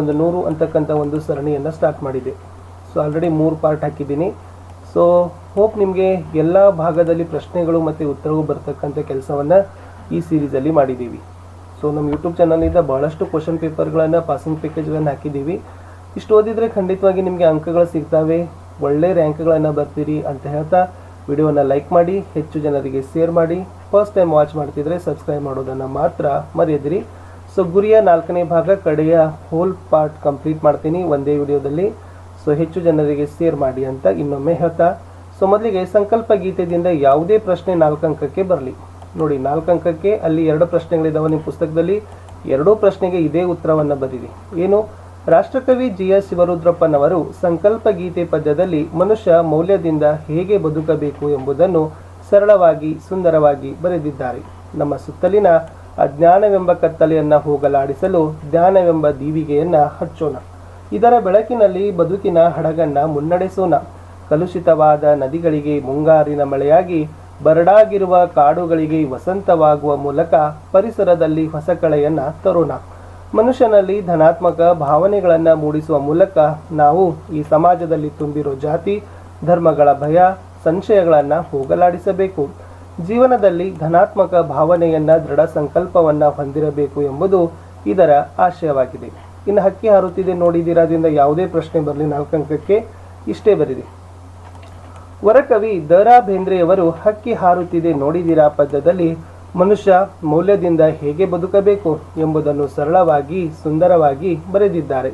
ಒಂದು ನೂರು ಅಂತಕ್ಕಂಥ ಒಂದು ಸರಣಿಯನ್ನು ಸ್ಟಾರ್ಟ್ ಮಾಡಿದೆ ಸೊ ಆಲ್ರೆಡಿ ಮೂರು ಪಾರ್ಟ್ ಹಾಕಿದ್ದೀನಿ. ಸೊ ಹೋಪ್ ನಿಮಗೆ ಎಲ್ಲ ಭಾಗದಲ್ಲಿ ಪ್ರಶ್ನೆಗಳು ಮತ್ತು ಉತ್ತರವು ಬರ್ತಕ್ಕಂಥ ಕೆಲಸವನ್ನು ಈ ಸೀರೀಸಲ್ಲಿ ಮಾಡಿದ್ದೀವಿ. ಸೊ ನಮ್ಮ ಯೂಟ್ಯೂಬ್ ಚಾನಲಿಂದ ಭಾಳಷ್ಟು ಕ್ವಶನ್ ಪೇಪರ್ಗಳನ್ನು ಪಾಸಿಂಗ್ ಪ್ಯಾಕೇಜ್ಗಳನ್ನು ಹಾಕಿದ್ದೀವಿ. ಇಷ್ಟು ಓದಿದರೆ ಖಂಡಿತವಾಗಿ ನಿಮಗೆ ಅಂಕಗಳು ಸಿಗ್ತವೆ. ಒಳ್ಳೆ ರ್ಯಾಂಕ್ಗಳನ್ನು ಬರ್ತೀರಿ ಅಂತ ಹೇಳ್ತಾ ವಿಡಿಯೋನ ಲೈಕ್ ಮಾಡಿ, ಹೆಚ್ಚು ಜನರಿಗೆ ಶೇರ್ ಮಾಡಿ. ಫಸ್ಟ್ ಟೈಮ್ ವಾಚ್ ಮಾಡ್ತಿದ್ರೆ ಸಬ್ಸ್ಕ್ರೈಬ್ ಮಾಡೋದನ್ನು ಮಾತ್ರ ಮರೆಯದಿರಿ. ಸೊ ಗುರಿಯ ನಾಲ್ಕನೇ ಭಾಗ, ಕಡೆಯ ಹೋಲ್ ಪಾರ್ಟ್ ಕಂಪ್ಲೀಟ್ ಮಾಡ್ತೀನಿ ಒಂದೇ ವಿಡಿಯೋದಲ್ಲಿ. ಸೊ ಹೆಚ್ಚು ಜನರಿಗೆ ಸೇರ್ ಮಾಡಿ ಅಂತ ಇನ್ನೊಮ್ಮೆ ಹೇಳ್ತಾ. ಸೊ ಮೊದಲಿಗೆ ಸಂಕಲ್ಪ ಗೀತೆಯಿಂದ ಯಾವುದೇ ಪ್ರಶ್ನೆ ನಾಲ್ಕು ಅಂಕಕ್ಕೆ ಬರಲಿ. ನೋಡಿ ನಾಲ್ಕು ಅಂಕಕ್ಕೆ ಅಲ್ಲಿ ಎರಡು ಪ್ರಶ್ನೆಗಳಿದ್ದಾವೆ ನಿಮ್ಮ ಪುಸ್ತಕದಲ್ಲಿ. ಎರಡೂ ಪ್ರಶ್ನೆಗೆ ಇದೇ ಉತ್ತರವನ್ನು ಬರೀರಿ. ಏನು? ರಾಷ್ಟ್ರಕವಿ ಜಿ ಎಸ್ ಶಿವರುದ್ರಪ್ಪನವರು ಸಂಕಲ್ಪ ಗೀತೆ ಪದ್ಯದಲ್ಲಿ ಮನುಷ್ಯ ಮೌಲ್ಯದಿಂದ ಹೇಗೆ ಬದುಕಬೇಕು ಎಂಬುದನ್ನು ಸರಳವಾಗಿ, ಸುಂದರವಾಗಿ ಬರೆದಿದ್ದಾರೆ. ನಮ್ಮ ಸುತ್ತಲಿನ ಅಜ್ಞಾನವೆಂಬ ಕತ್ತಲೆಯನ್ನು ಹೋಗಲಾಡಿಸಲು ಜ್ಞಾನವೆಂಬ ದೀವಿಗೆಯನ್ನು ಹಚ್ಚೋಣ. ಇದರ ಬೆಳಕಿನಲ್ಲಿ ಬದುಕಿನ ಹಡಗನ್ನು ಮುನ್ನಡೆಸೋಣ. ಕಲುಷಿತವಾದ ನದಿಗಳಿಗೆ ಮುಂಗಾರಿನ ಮಳೆಯಾಗಿ, ಬರಡಾಗಿರುವ ಕಾಡುಗಳಿಗೆ ವಸಂತವಾಗುವ ಮೂಲಕ ಪರಿಸರದಲ್ಲಿ ಹೊಸ ಕಳೆಯನ್ನು ತರೋಣ. ಮನುಷ್ಯನಲ್ಲಿ ಧನಾತ್ಮಕ ಭಾವನೆಗಳನ್ನು ಮೂಡಿಸುವ ಮೂಲಕ ನಾವು ಈ ಸಮಾಜದಲ್ಲಿ ತುಂಬಿರೋ ಜಾತಿ, ಧರ್ಮಗಳ ಭಯ, ಸಂಶಯಗಳನ್ನು ಹೋಗಲಾಡಿಸಬೇಕು. ಜೀವನದಲ್ಲಿ ಧನಾತ್ಮಕ ಭಾವನೆಯನ್ನ, ದೃಢ ಸಂಕಲ್ಪವನ್ನ ಹೊಂದಿರಬೇಕು ಎಂಬುದು ಇದರ ಆಶಯವಾಗಿದೆ. ಇನ್ನು ಹಕ್ಕಿ ಹಾರುತ್ತಿದೆ ನೋಡಿದಿರಾದ್ರಿಂದ ಯಾವುದೇ ಪ್ರಶ್ನೆ ಬರಲಿ. ನಾಲ್ಕು ಅಂಕಕ್ಕೆ ಇಷ್ಟೇ ಬರಿದೆ. ವರಕವಿ ದರಾ ಬೇಂದ್ರೆಯವರು ಹಕ್ಕಿ ಹಾರುತ್ತಿದೆ ನೋಡಿದಿರಾ ಪದ್ಯದಲ್ಲಿ? ಮನುಷ್ಯ ಮೌಲ್ಯದಿಂದ ಹೇಗೆ ಬದುಕಬೇಕು ಎಂಬುದನ್ನು ಸರಳವಾಗಿ, ಸುಂದರವಾಗಿ ಬರೆದಿದ್ದಾರೆ.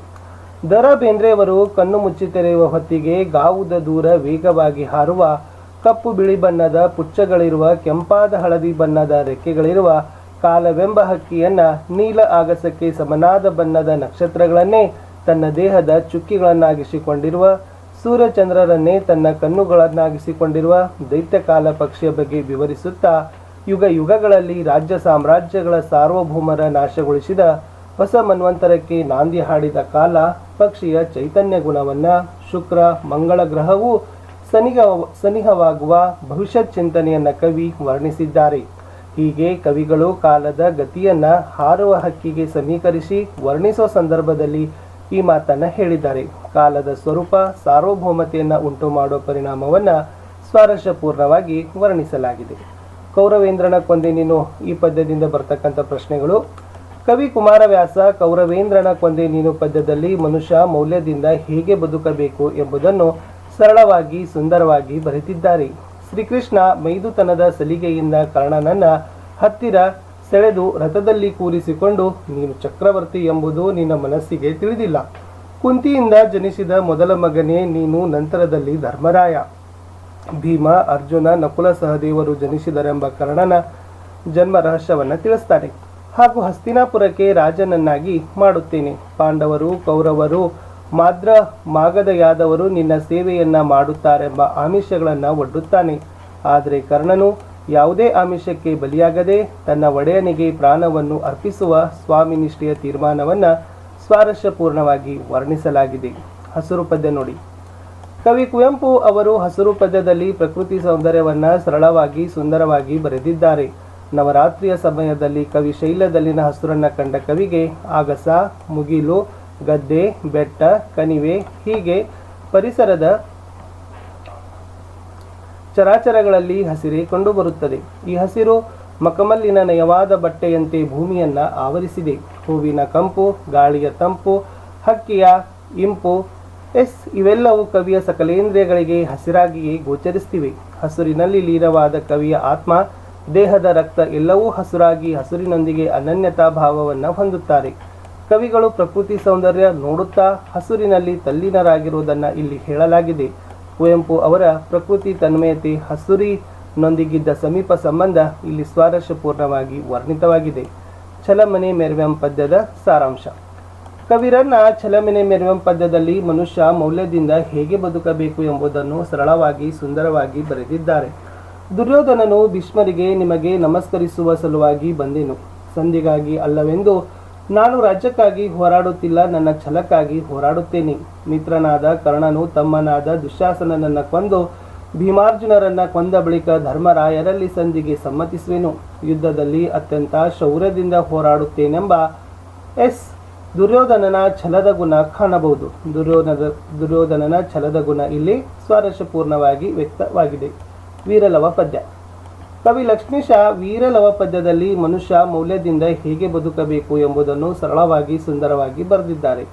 ದರಾ ಬೇಂದ್ರೆಯವರು ಕಣ್ಣು ಮುಚ್ಚಿ ತೆರೆಯುವ ಹೊತ್ತಿಗೆ ಗಾವುದ ದೂರ ವೇಗವಾಗಿ ಹಾರುವ ಕಪ್ಪು ಬಿಳಿ ಬಣ್ಣದ ಪುಚ್ಚಗಳಿರುವ, ಕೆಂಪಾದ ಹಳದಿ ಬಣ್ಣದ ರೆಕ್ಕೆಗಳಿರುವ ಕಾಲವೆಂಬ ಹಕ್ಕಿಯನ್ನ ನೀಲ ಆಗಸಕ್ಕೆ ಸಮನಾದ ಬಣ್ಣದ ನಕ್ಷತ್ರಗಳನ್ನೇ ತನ್ನ ದೇಹದ ಚುಕ್ಕಿಗಳನ್ನಾಗಿಸಿಕೊಂಡಿರುವ, ಸೂರ್ಯಚಂದ್ರರನ್ನೇ ತನ್ನ ಕಣ್ಣುಗಳನ್ನಾಗಿಸಿಕೊಂಡಿರುವ ದೈತ್ಯಕಾಲ ಪಕ್ಷಿಯ ಬಗ್ಗೆ ವಿವರಿಸುತ್ತಾ ಯುಗ ಯುಗಗಳಲ್ಲಿ ರಾಜ್ಯ ಸಾಮ್ರಾಜ್ಯಗಳ ಸಾರ್ವಭೌಮರ ನಾಶಗೊಳಿಸಿದ ಹೊಸ ಮನ್ವಂತರಕ್ಕೆ ನಾಂದಿ ಹಾಡಿದ ಕಾಲ ಪಕ್ಷಿಯ ಚೈತನ್ಯ ಗುಣವನ್ನ ಶುಕ್ರ, ಮಂಗಳ ಗ್ರಹವು ಸನಿಹ, ಸನಿಹವಾಗುವ ಭವಿಷ್ಯತ್ ಚಿಂತನೆಯನ್ನ ಕವಿ ವರ್ಣಿಸಿದ್ದಾರೆ. ಹೀಗೆ ಕವಿಗಳು ಕಾಲದ ಗತಿಯನ್ನ ಹಾರುವ ಹಕ್ಕಿಗೆ ಸಮೀಕರಿಸಿ ವರ್ಣಿಸುವ ಸಂದರ್ಭದಲ್ಲಿ ಈ ಮಾತನ್ನ ಹೇಳಿದ್ದಾರೆ. ಕಾಲದ ಸ್ವರೂಪ ಸಾರ್ವಭೌಮತೆಯನ್ನು ಉಂಟು ಮಾಡುವ ಪರಿಣಾಮವನ್ನ ಸ್ವಾರಸ್ಯಪೂರ್ಣವಾಗಿ ವರ್ಣಿಸಲಾಗಿದೆ. ಕೌರವೇಂದ್ರನ ಕೊಂದೆ ನೀನು ಈ ಪದ್ಯದಿಂದ ಬರ್ತಕ್ಕಂಥ ಪ್ರಶ್ನೆಗಳು. ಕವಿ ಕುಮಾರವ್ಯಾಸ, ಕೌರವೇಂದ್ರನ ಕೊಂದೆ ನೀನು ಪದ್ಯದಲ್ಲಿ ಮನುಷ್ಯ ಮೌಲ್ಯದಿಂದ ಹೇಗೆ ಬದುಕಬೇಕು ಎಂಬುದನ್ನು ಸರಳವಾಗಿ ಸುಂದರವಾಗಿ ಬರೆದಿದ್ದಾರೆ. ಶ್ರೀಕೃಷ್ಣ ಮೈದುತನದ ಸಲಿಗೆಯಿಂದ ಕರ್ಣನನ್ನ ಹತ್ತಿರ ಸೆಳೆದು ರಥದಲ್ಲಿ ಕೂರಿಸಿಕೊಂಡು, ನೀನು ಚಕ್ರವರ್ತಿ ಎಂಬುದು ನಿನ್ನ ಮನಸ್ಸಿಗೆ ತಿಳಿದಿಲ್ಲ. ಕುಂತಿಯಿಂದ ಜನಿಸಿದ ಮೊದಲ ಮಗನೇ ನೀನು ನಂತರದಲ್ಲಿ ಧರ್ಮರಾಯ. ಭೀಮ, ಅರ್ಜುನ, ನಕುಲ ಸಹದೇವರು ಜನಿಸಿದರೆಂಬ ಕರ್ಣನ ಜನ್ಮ ರಹಸ್ಯವನ್ನು ತಿಳಿಸ್ತಾರೆ. ಹಾಗೂ ಹಸ್ತಿನಾಪುರಕ್ಕೆ ರಾಜನನ್ನಾಗಿ ಮಾಡುತ್ತೇನೆ. ಪಾಂಡವರು, ಕೌರವರು ಮಾದ್ರ ಮಾಗದ ಯಾದವರು ನಿನ್ನ ಸೇವೆಯನ್ನು ಮಾಡುತ್ತಾರೆಂಬ ಆಮಿಷಗಳನ್ನು ಒಡ್ಡುತ್ತಾನೆ. ಆದರೆ ಕರ್ಣನು ಯಾವುದೇ ಆಮಿಷಕ್ಕೆ ಬಲಿಯಾಗದೆ ತನ್ನ ಒಡೆಯನಿಗೆ ಪ್ರಾಣವನ್ನು ಅರ್ಪಿಸುವ ಸ್ವಾಮಿ ನಿಷ್ಠೆಯ ತೀರ್ಮಾನವನ್ನು ಸ್ವಾರಸ್ಯಪೂರ್ಣವಾಗಿ ವರ್ಣಿಸಲಾಗಿದೆ. ಹಸಿರು ಪದ್ಯ ನೋಡಿ. ಕವಿ ಕುವೆಂಪು ಅವರು ಹಸಿರು ಪದ್ಯದಲ್ಲಿ ಪ್ರಕೃತಿ ಸೌಂದರ್ಯವನ್ನು ಸರಳವಾಗಿ ಸುಂದರವಾಗಿ ಬರೆದಿದ್ದಾರೆ. ನವರಾತ್ರಿಯ ಸಮಯದಲ್ಲಿ ಕವಿ ಶೈಲದಲ್ಲಿನ ಹಸುರನ್ನು ಕಂಡ ಕವಿಗೆ ಆಗಸ, ಮುಗಿಲು ಗದ್ದೆ, ಬೆಟ್ಟ, ಕಣಿವೆ ಹೀಗೆ ಪರಿಸರದ ಚರಾಚರಗಳಲ್ಲಿ ಹಸಿರೇ ಕಂಡುಬರುತ್ತದೆ. ಈ ಹಸಿರು ಮಕಮಲ್ಲಿನ ನಯವಾದ ಬಟ್ಟೆಯಂತೆ ಭೂಮಿಯನ್ನ ಆವರಿಸಿದೆ. ಹೂವಿನ ಕಂಪು, ಗಾಳಿಯ ತಂಪು, ಹಕ್ಕಿಯ ಇಂಪು, ಎಸ್ ಇವೆಲ್ಲವೂ ಕವಿಯ ಸಕಲೇಂದ್ರಿಯಗಳಿಗೆ ಹಸಿರಾಗಿಯೇ ಗೋಚರಿಸ್ತಿವೆ. ಹಸುರಿನಲ್ಲಿ ಲೀನವಾದ ಕವಿಯ ಆತ್ಮ, ದೇಹದ ರಕ್ತ ಎಲ್ಲವೂ ಹಸುರಾಗಿ ಹಸುರಿನೊಂದಿಗೆ ಅನನ್ಯತಾ ಭಾವವನ್ನು ಹೊಂದುತ್ತಾರೆ. ಕವಿಗಳು ಪ್ರಕೃತಿ ಸೌಂದರ್ಯ ನೋಡುತ್ತಾ ಹಸುರಿನಲ್ಲಿ ತಲ್ಲೀನರಾಗಿರುವುದನ್ನು ಇಲ್ಲಿ ಹೇಳಲಾಗಿದೆ. ಕುವೆಂಪು ಅವರ ಪ್ರಕೃತಿ ತನ್ಮಯತೆ ಹಸುರಿನೊಂದಿಗಿದ್ದ ಸಮೀಪ ಸಂಬಂಧ ಇಲ್ಲಿ ಸ್ವಾರಸ್ಯಪೂರ್ಣವಾಗಿ ವರ್ಣಿತವಾಗಿದೆ. ಛಲಮನೆ ಮೆರವೆಂ ಪದ್ಯದ ಸಾರಾಂಶ. ಕವಿರನ್ನ ಛಲಮನೆ ಮೆರವೆಂ ಪದ್ಯದಲ್ಲಿ ಮನುಷ್ಯ ಮೌಲ್ಯದಿಂದ ಹೇಗೆ ಬದುಕಬೇಕು ಎಂಬುದನ್ನು ಸರಳವಾಗಿ, ಸುಂದರವಾಗಿ ಬರೆದಿದ್ದಾರೆ. ದುರ್ಯೋಧನನು ಭೀಷ್ಮರಿಗೆ ನಿಮಗೆ ನಮಸ್ಕರಿಸುವ ಸಲುವಾಗಿ ಬಂದೆನು. ಸಂಧಿಗಾಗಿ ಅಲ್ಲವೆಂದು ನಾನು ರಾಜ್ಯಕ್ಕಾಗಿ ಹೋರಾಡುತ್ತಿಲ್ಲ, ನನ್ನ ಛಲಕ್ಕಾಗಿ ಹೋರಾಡುತ್ತೇನೆ. ಮಿತ್ರನಾದ ಕರ್ಣನು ತಮ್ಮನಾದ ದುಶಾಸನನನ್ನು ಕೊಂದು ಭೀಮಾರ್ಜುನರನ್ನ ಕೊಂದ ಬಳಿಕ ಧರ್ಮರಾಯರಲ್ಲಿ ಸಂಧಿಗೆ ಸಮ್ಮತಿಸುವೆನು. ಯುದ್ಧದಲ್ಲಿ ಅತ್ಯಂತ ಶೌರ್ಯದಿಂದ ಹೋರಾಡುತ್ತೇನೆಂಬ ಎಸ್ ದುರ್ಯೋಧನನ ಛಲದ ಗುಣ ಕಾಣಬಹುದು. ದುರ್ಯೋಧನ, ದುರ್ಯೋಧನನ ಛಲದ ಗುಣ ಇಲ್ಲಿ ಸ್ವಾರಸ್ಯಪೂರ್ಣವಾಗಿ ವ್ಯಕ್ತವಾಗಿದೆ. ವೀರಲವ ಪದ್ಯ. ಕವಿ ಲಕ್ಷ್ಮೀಶ ವೀರಲವ ಪದ್ಯದಲ್ಲಿ ಮನುಷ್ಯ ಮೌಲ್ಯದಿಂದ ಹೇಗೆ ಬದುಕಬೇಕು ಎಂಬುದನ್ನು ಸರಳವಾಗಿ ಸುಂದರವಾಗಿ ಬರೆದಿದ್ದಾರೆ.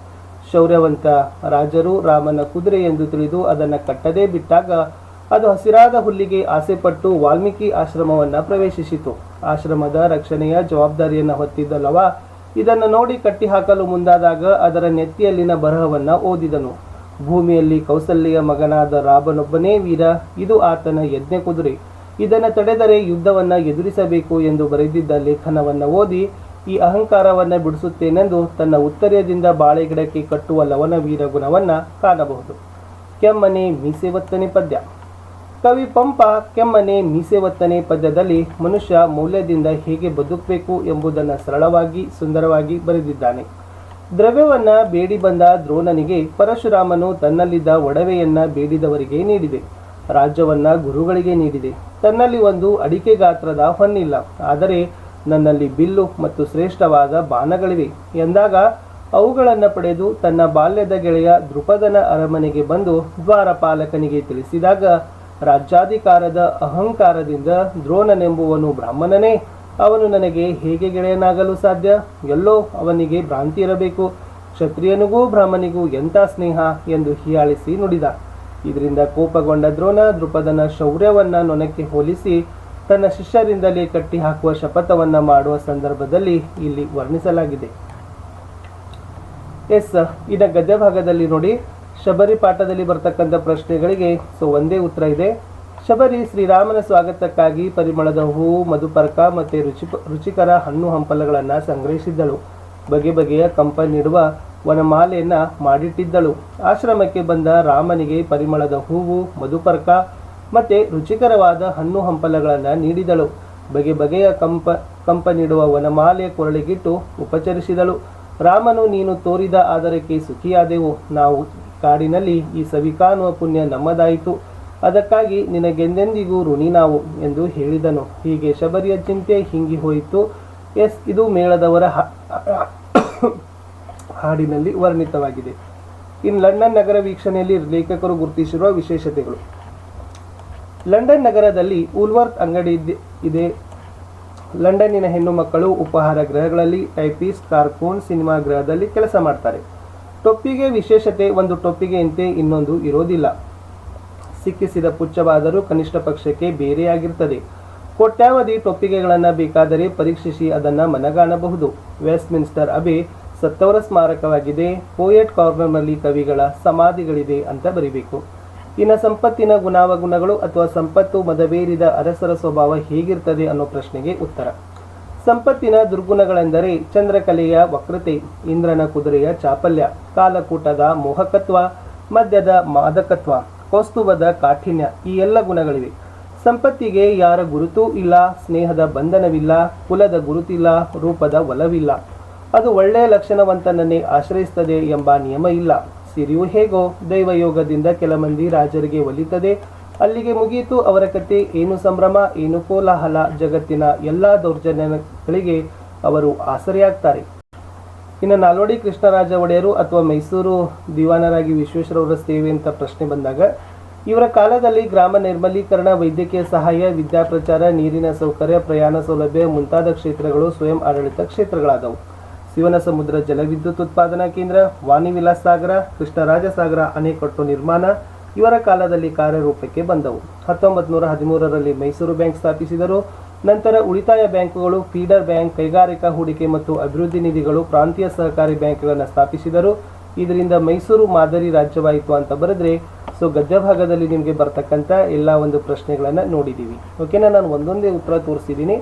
ಶೌರ್ಯವಂತ ರಾಜರು ರಾಮನ ಕುದುರೆ ಎಂದು ತಿಳಿದು ಅದನ್ನು ಕಟ್ಟದೇ ಬಿಟ್ಟಾಗ ಅದು ಹಸಿರಾದ ಹುಲ್ಲಿಗೆ ಆಸೆಪಟ್ಟು ವಾಲ್ಮೀಕಿ ಆಶ್ರಮವನ್ನು ಪ್ರವೇಶಿಸಿತು. ಆಶ್ರಮದ ರಕ್ಷಣೆಯ ಜವಾಬ್ದಾರಿಯನ್ನು ಹೊತ್ತಿದ್ದ ಲವ ಇದನ್ನು ನೋಡಿ ಕಟ್ಟಿಹಾಕಲು ಮುಂದಾದಾಗ ಅದರ ನೆತ್ತಿಯಲ್ಲಿನ ಬರಹವನ್ನು ಓದಿದನು. ಭೂಮಿಯಲ್ಲಿ ಕೌಸಲ್ಯ ಮಗನಾದ ರಾಬನೊಬ್ಬನೇ ವೀರ, ಇದು ಆತನ ಯಜ್ಞ ಕುದುರೆ. ಇದನ್ನು ತಡೆದರೆ ಯುದ್ಧವನ್ನು ಎದುರಿಸಬೇಕು ಎಂದು ಬರೆದಿದ್ದ ಲೇಖನವನ್ನು ಓದಿ ಈ ಅಹಂಕಾರವನ್ನು ಬಿಡಿಸುತ್ತೇನೆಂದು ತನ್ನ ಉತ್ತರದಿಂದ ಬಾಳೆಗಿಡಕ್ಕೆ ಕಟ್ಟುವ ಲವನ ವೀರ ಗುಣವನ್ನ ಕಾಣಬಹುದು. ಕೆಮ್ಮನೆ ಮೀಸೆವತ್ತನೆ ಪದ್ಯ. ಕವಿ ಪಂಪ ಕೆಮ್ಮನೆ ಮೀಸೆವತ್ತನೆ ಪದ್ಯದಲ್ಲಿ ಮನುಷ್ಯ ಮೌಲ್ಯದಿಂದ ಹೇಗೆ ಬದುಕಬೇಕು ಎಂಬುದನ್ನು ಸರಳವಾಗಿ ಸುಂದರವಾಗಿ ಬರೆದಿದ್ದಾನೆ. ದ್ರವ್ಯವನ್ನು ಬೇಡಿ ಬಂದ ದ್ರೋಣನಿಗೆ ಪರಶುರಾಮನು ತನ್ನಲ್ಲಿದ್ದ ಒಡವೆಯನ್ನು ಬೇಡಿದವರಿಗೆ ನೀಡಿದೆ. ರಾಜ್ಯವನ್ನ ಗುರುಗಳಿಗೆ ನೀಡಿದೆ. ತನ್ನಲ್ಲಿ ಒಂದು ಅಡಿಕೆ ಗಾತ್ರದ ಹೊನ್ನಿಲ್ಲ. ಆದರೆ ನನ್ನಲ್ಲಿ ಬಿಲ್ಲು ಮತ್ತು ಶ್ರೇಷ್ಠವಾದ ಬಾಣಗಳಿವೆ ಎಂದಾಗ ಅವುಗಳನ್ನು ಪಡೆದು ತನ್ನ ಬಾಲ್ಯದ ಗೆಳೆಯ ದೃಪದನ ಅರಮನೆಗೆ ಬಂದು ದ್ವಾರಪಾಲಕನಿಗೆ ತಿಳಿಸಿದಾಗ, ರಾಜ್ಯಾಧಿಕಾರದ ಅಹಂಕಾರದಿಂದ ದ್ರೋಣನೆಂಬುವನು ಬ್ರಾಹ್ಮಣನೇ, ಅವನು ನನಗೆ ಹೇಗೆ ಗೆಳೆಯನಾಗಲು ಸಾಧ್ಯ? ಎಲ್ಲೋ ಅವನಿಗೆ ಭ್ರಾಂತಿ ಇರಬೇಕು. ಕ್ಷತ್ರಿಯನಿಗೂ ಬ್ರಾಹ್ಮಣಿಗೂ ಎಂಥ ಸ್ನೇಹ? ಎಂದು ಹೀಯಾಳಿಸಿ ನುಡಿದ. ಇದರಿಂದ ಕೋಪಗೊಂಡ ದ್ರೋಣ ದೃಪದನ ಶೌರ್ಯವನ್ನ ನೊನಕ್ಕೆ ಹೋಲಿಸಿ ತನ್ನ ಶಿಷ್ಯರಿಂದಲೇ ಕಟ್ಟಿ ಹಾಕುವ ಶಪಥವನ್ನ ಮಾಡುವ ಸಂದರ್ಭದಲ್ಲಿ ಇಲ್ಲಿ ವರ್ಣಿಸಲಾಗಿದೆ. ಎಸ್, ಇದ ಗದ್ಯ ಭಾಗದಲ್ಲಿ ನೋಡಿ. ಶಬರಿ ಪಾಠದಲ್ಲಿ ಬರ್ತಕ್ಕಂಥ ಪ್ರಶ್ನೆಗಳಿಗೆ ಸೊ ಒಂದೇ ಉತ್ತರ ಇದೆ. ಶಬರಿ ಶ್ರೀರಾಮನ ಸ್ವಾಗತಕ್ಕಾಗಿ ಪರಿಮಳದ ಹೂವು ಮಧುಪರ್ಕ ಮತ್ತು ರುಚಿ ರುಚಿಕರ ಹಣ್ಣು ಹಂಪಲಗಳನ್ನು ಸಂಗ್ರಹಿಸಿದ್ದಳು. ಬಗೆ ಬಗೆಯ ಕಂಪ ನೀಡುವ ವನಮಾಲೆಯನ್ನ ಮಾಡಿಟ್ಟಿದ್ದಳು. ಆಶ್ರಮಕ್ಕೆ ಬಂದ ರಾಮನಿಗೆ ಪರಿಮಳದ ಹೂವು, ಮಧುಪರ್ಕ ಮತ್ತೆ ರುಚಿಕರವಾದ ಹಣ್ಣು ಹಂಪಲಗಳನ್ನು ನೀಡಿದಳು. ಬಗೆ ಬಗೆಯ ಕಂಪ ಕಂಪ ನೀಡುವ ವನಮಾಲೆಯ ಕೊರಳಿಗಿಟ್ಟು ಉಪಚರಿಸಿದಳು. ರಾಮನು, ನೀನು ತೋರಿದ ಆದರಕ್ಕೆ ಸುಖಿಯಾದೆವು. ನಾವು ಕಾಡಿನಲ್ಲಿ ಈ ಸವಿಕಾನುವ ಪುಣ್ಯ ನಮ್ಮದಾಯಿತು. ಅದಕ್ಕಾಗಿ ನಿನಗೆಂದೆಂದಿಗೂ ಋಣಿ ನಾವು ಎಂದು ಹೇಳಿದನು. ಹೀಗೆ ಶಬರಿಯ ಚಿಂತೆ ಹಿಂಗಿ ಹೋಯಿತು ಎಸ್, ಇದು ಮೇಳದವರ ಹಾಡಿನಲ್ಲಿ ವರ್ಣಿತವಾಗಿದೆ. ಇನ್ನು ಲಂಡನ್ ನಗರ ವೀಕ್ಷಣೆಯಲ್ಲಿ ಲೇಖಕರು ಗುರುತಿಸಿರುವ ವಿಶೇಷತೆಗಳು. ಲಂಡನ್ ನಗರದಲ್ಲಿ ಉಲ್ವರ್ತ್ ಅಂಗಡಿ ಇದೆ ಲಂಡನ್ನಿನ ಹೆಣ್ಣು ಮಕ್ಕಳು ಉಪಹಾರ ಗೃಹಗಳಲ್ಲಿ ಟೈಪೀಸ್ ಕಾರ್ಕೂನ್ ಸಿನಿಮಾ ಗೃಹದಲ್ಲಿ ಕೆಲಸ ಮಾಡ್ತಾರೆ. ಟೊಪ್ಪಿಗೆ ವಿಶೇಷತೆ, ಒಂದು ಟೊಪ್ಪಿಗೆಯಂತೆ ಇನ್ನೊಂದು ಇರೋದಿಲ್ಲ. ಸಿಕ್ಕಿಸಿದ ಪುಚ್ಚವಾದರೂ ಕನಿಷ್ಠ ಪಕ್ಷಕ್ಕೆ ಬೇರೆಯಾಗಿರ್ತದೆ ಕೋಟ್ಯಾವಧಿ ಟೊಪ್ಪಿಗೆಗಳನ್ನು ಬೇಕಾದರೆ ಪರೀಕ್ಷಿಸಿ ಅದನ್ನು ಮನಗಾಣಬಹುದು. ವೆಸ್ಟ್ ಮಿನ್ಸ್ಟರ್ ಅಬೆ ಸತ್ತವರ ಸ್ಮಾರಕವಾಗಿದೆ. ಪೋಯೆಟ್ ಕಾರ್ನರ್ನಲ್ಲಿ ಕವಿಗಳ ಸಮಾಧಿಗಳಿದೆ ಅಂತ ಬರಿಬೇಕು. ಇನ್ನು ಸಂಪತ್ತಿನ ಗುಣಾವಗುಣಗಳು ಅಥವಾ ಸಂಪತ್ತು ಮದವೇರಿದ ಅರಸರ ಸ್ವಭಾವ ಹೇಗಿರ್ತದೆ ಅನ್ನೋ ಪ್ರಶ್ನೆಗೆ ಉತ್ತರ. ಸಂಪತ್ತಿನ ದುರ್ಗುಣಗಳೆಂದರೆ ಚಂದ್ರಕಲೆಯ ವಕ್ರತೆ, ಇಂದ್ರನ ಕುದುರೆಯ ಚಾಪಲ್ಯ, ಕಾಲಕೂಟದ ಮೋಹಕತ್ವ, ಮದ್ಯದ ಮಾದಕತ್ವ, ಕೌಸ್ತುಭದ ಕಾಠಿಣ್ಯ ಈ ಎಲ್ಲ ಗುಣಗಳಿವೆ. ಸಂಪತ್ತಿಗೆ ಯಾರ ಗುರುತೂ ಇಲ್ಲ, ಸ್ನೇಹದ ಬಂಧನವಿಲ್ಲ, ಕುಲದ ಗುರುತಿಲ್ಲ, ರೂಪದ ಒಲವಿಲ್ಲ. ಅದು ಒಳ್ಳೆಯ ಲಕ್ಷಣವಂತನನ್ನೇ ಆಶ್ರಯಿಸ್ತದೆ ಎಂಬ ನಿಯಮ ಇಲ್ಲ. ಸಿರಿಯು ಹೇಗೋ ದೈವಯೋಗದಿಂದ ಕೆಲ ಮಂದಿ ರಾಜರಿಗೆ ಒಲಿತದೆ. ಅಲ್ಲಿಗೆ ಮುಗಿಯಿತು ಅವರ ಕತೆ. ಏನು ಸಂಭ್ರಮ, ಏನು ಕೋಲಾಹಲ ಜಗತ್ತಿನ ಎಲ್ಲ ದೌರ್ಜನ್ಯಗಳಿಗೆ ಅವರು ಆಸರೆಯಾಗ್ತಾರೆ. ಇನ್ನು ನಾಲ್ವಡಿ ಕೃಷ್ಣರಾಜ ಒಡೆಯರು ಅಥವಾ ಮೈಸೂರು ದಿವಾನರಾಗಿ ವಿಶ್ವೇಶ್ವರವರ ಸೇವೆ ಅಂತ ಪ್ರಶ್ನೆ ಬಂದಾಗ, ಇವರ ಕಾಲದಲ್ಲಿ ಗ್ರಾಮ ನಿರ್ಮಲೀಕರಣ, ವೈದ್ಯಕೀಯ ಸಹಾಯ ವಿದ್ಯಾಪ್ರಚಾರ ನೀರಿನ ಸೌಕರ್ಯ, ಪ್ರಯಾಣ ಸೌಲಭ್ಯ ಮುಂತಾದ ಕ್ಷೇತ್ರಗಳು ಸ್ವಯಂ ಆಡಳಿತ ಕ್ಷೇತ್ರಗಳಾದವು. ಶಿವನ ಸಮುದ್ರ ಜಲವಿದ್ಯುತ್ ಉತ್ಪಾದನಾ ಕೇಂದ್ರ, ವಾಣಿ ವಿಲಾಸ್ ಸಾಗರ ಕೃಷ್ಣರಾಜ ಸಾಗರ ಅಣೆಕಟ್ಟು ನಿರ್ಮಾಣ ಇವರ ಕಾಲದಲ್ಲಿ ಕಾರ್ಯರೂಪಕ್ಕೆ ಬಂದವು. ಹತ್ತೊಂಬತ್ತು ನೂರ ಹದಿಮೂರರಲ್ಲಿ ಮೈಸೂರು ಬ್ಯಾಂಕ್ ಸ್ಥಾಪಿಸಿದರು. ನಂತರ ಉಳಿತಾಯ ಬ್ಯಾಂಕುಗಳು, ಫೀಡರ್ ಬ್ಯಾಂಕ್, ಕೈಗಾರಿಕಾ ಹೂಡಿಕೆ ಮತ್ತು ಅಭಿವೃದ್ಧಿ ನಿಧಿಗಳು ಪ್ರಾಂತೀಯ ಸಹಕಾರಿ ಬ್ಯಾಂಕ್ಗಳನ್ನು ಸ್ಥಾಪಿಸಿದರು. ಇದರಿಂದ ಮೈಸೂರು ಮಾದರಿ ರಾಜ್ಯವಾಯಿತು ಅಂತ ಬರೆದ್ರೆ, ಸೊ ಗದ್ಯ ಭಾಗದಲ್ಲಿ ನಿಮಗೆ ಬರ್ತಕ್ಕಂಥ ಎಲ್ಲ ಒಂದು ಪ್ರಶ್ನೆಗಳನ್ನು ನೋಡಿದ್ದೀವಿ ಓಕೆನಾ ನಾನು ಒಂದೊಂದೇ ಉತ್ತರ ತೋರಿಸಿದ್ದೀನಿ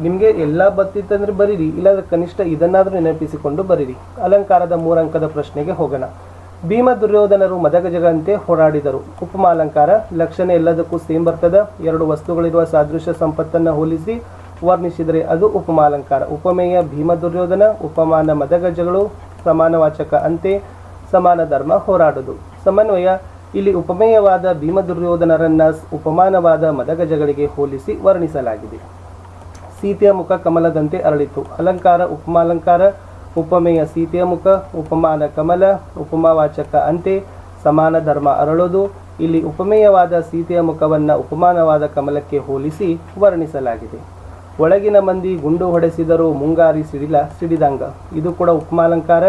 ನಿಮಗೆ ಎಲ್ಲ ಬತ್ತಿತ್ತಂದ್ರೆ ಬರೀರಿ, ಇಲ್ಲಾಂದ್ರೆ ಕನಿಷ್ಠ ಇದನ್ನಾದರೂ ನೆನಪಿಸಿಕೊಂಡು ಬರೀರಿ. ಅಲಂಕಾರದ ಮೂರಂಕದ ಪ್ರಶ್ನೆಗೆ ಹೋಗೋಣ. ಭೀಮ ದುರ್ಯೋಧನರು ಮದಗಜಗಂತೆ ಹೋರಾಡಿದರು. ಉಪಮ ಅಲಂಕಾರ, ಲಕ್ಷಣ ಎಲ್ಲದಕ್ಕೂ ಸೇಮ್ ಬರ್ತದ. ಎರಡು ವಸ್ತುಗಳಿರುವ ಸಾದೃಶ್ಯ ಸಂಪತ್ತನ್ನು ಹೋಲಿಸಿ ವರ್ಣಿಸಿದರೆ ಅದು ಉಪಮ ಅಲಂಕಾರ. ಉಪಮೇಯ, ಭೀಮ ದುರ್ಯೋಧನ, ಉಪಮಾನ ಮದಗಜಗಳು ಸಮಾನವಾಚಕ ಅಂತೆ ಸಮಾನ ಧರ್ಮ ಹೋರಾಡುದು. ಸಮನ್ವಯ, ಇಲ್ಲಿ ಉಪಮೇಯವಾದ ಭೀಮ ದುರ್ಯೋಧನರನ್ನ ಉಪಮಾನವಾದ ಮದಗಜಗಳಿಗೆ ಹೋಲಿಸಿ ವರ್ಣಿಸಲಾಗಿದೆ. ಸೀತೆಯ ಮುಖ ಕಮಲದಂತೆ ಅರಳಿತು. ಅಲಂಕಾರ, ಉಪಮಾಲಂಕಾರ, ಉಪಮೇಯ ಸೀತೆಯ ಮುಖ, ಉಪಮಾನ ಕಮಲ, ಉಪಮಾವಾಚಕ ಅಂತೆ ಸಮಾನ ಧರ್ಮ ಅರಳೋದು. ಇಲ್ಲಿ ಉಪಮೇಯವಾದ ಸೀತೆಯ ಮುಖವನ್ನು ಉಪಮಾನವಾದ ಕಮಲಕ್ಕೆ ಹೋಲಿಸಿ ವರ್ಣಿಸಲಾಗಿದೆ. ಒಳಗಿನ ಮಂದಿ ಗುಂಡು ಹೊಡೆಸಿದರೂ ಮುಂಗಾರಿ ಸಿಡಿಲ, ಸಿಡಿದಂಗ. ಇದು ಕೂಡ ಉಪಮಾಲಂಕಾರ.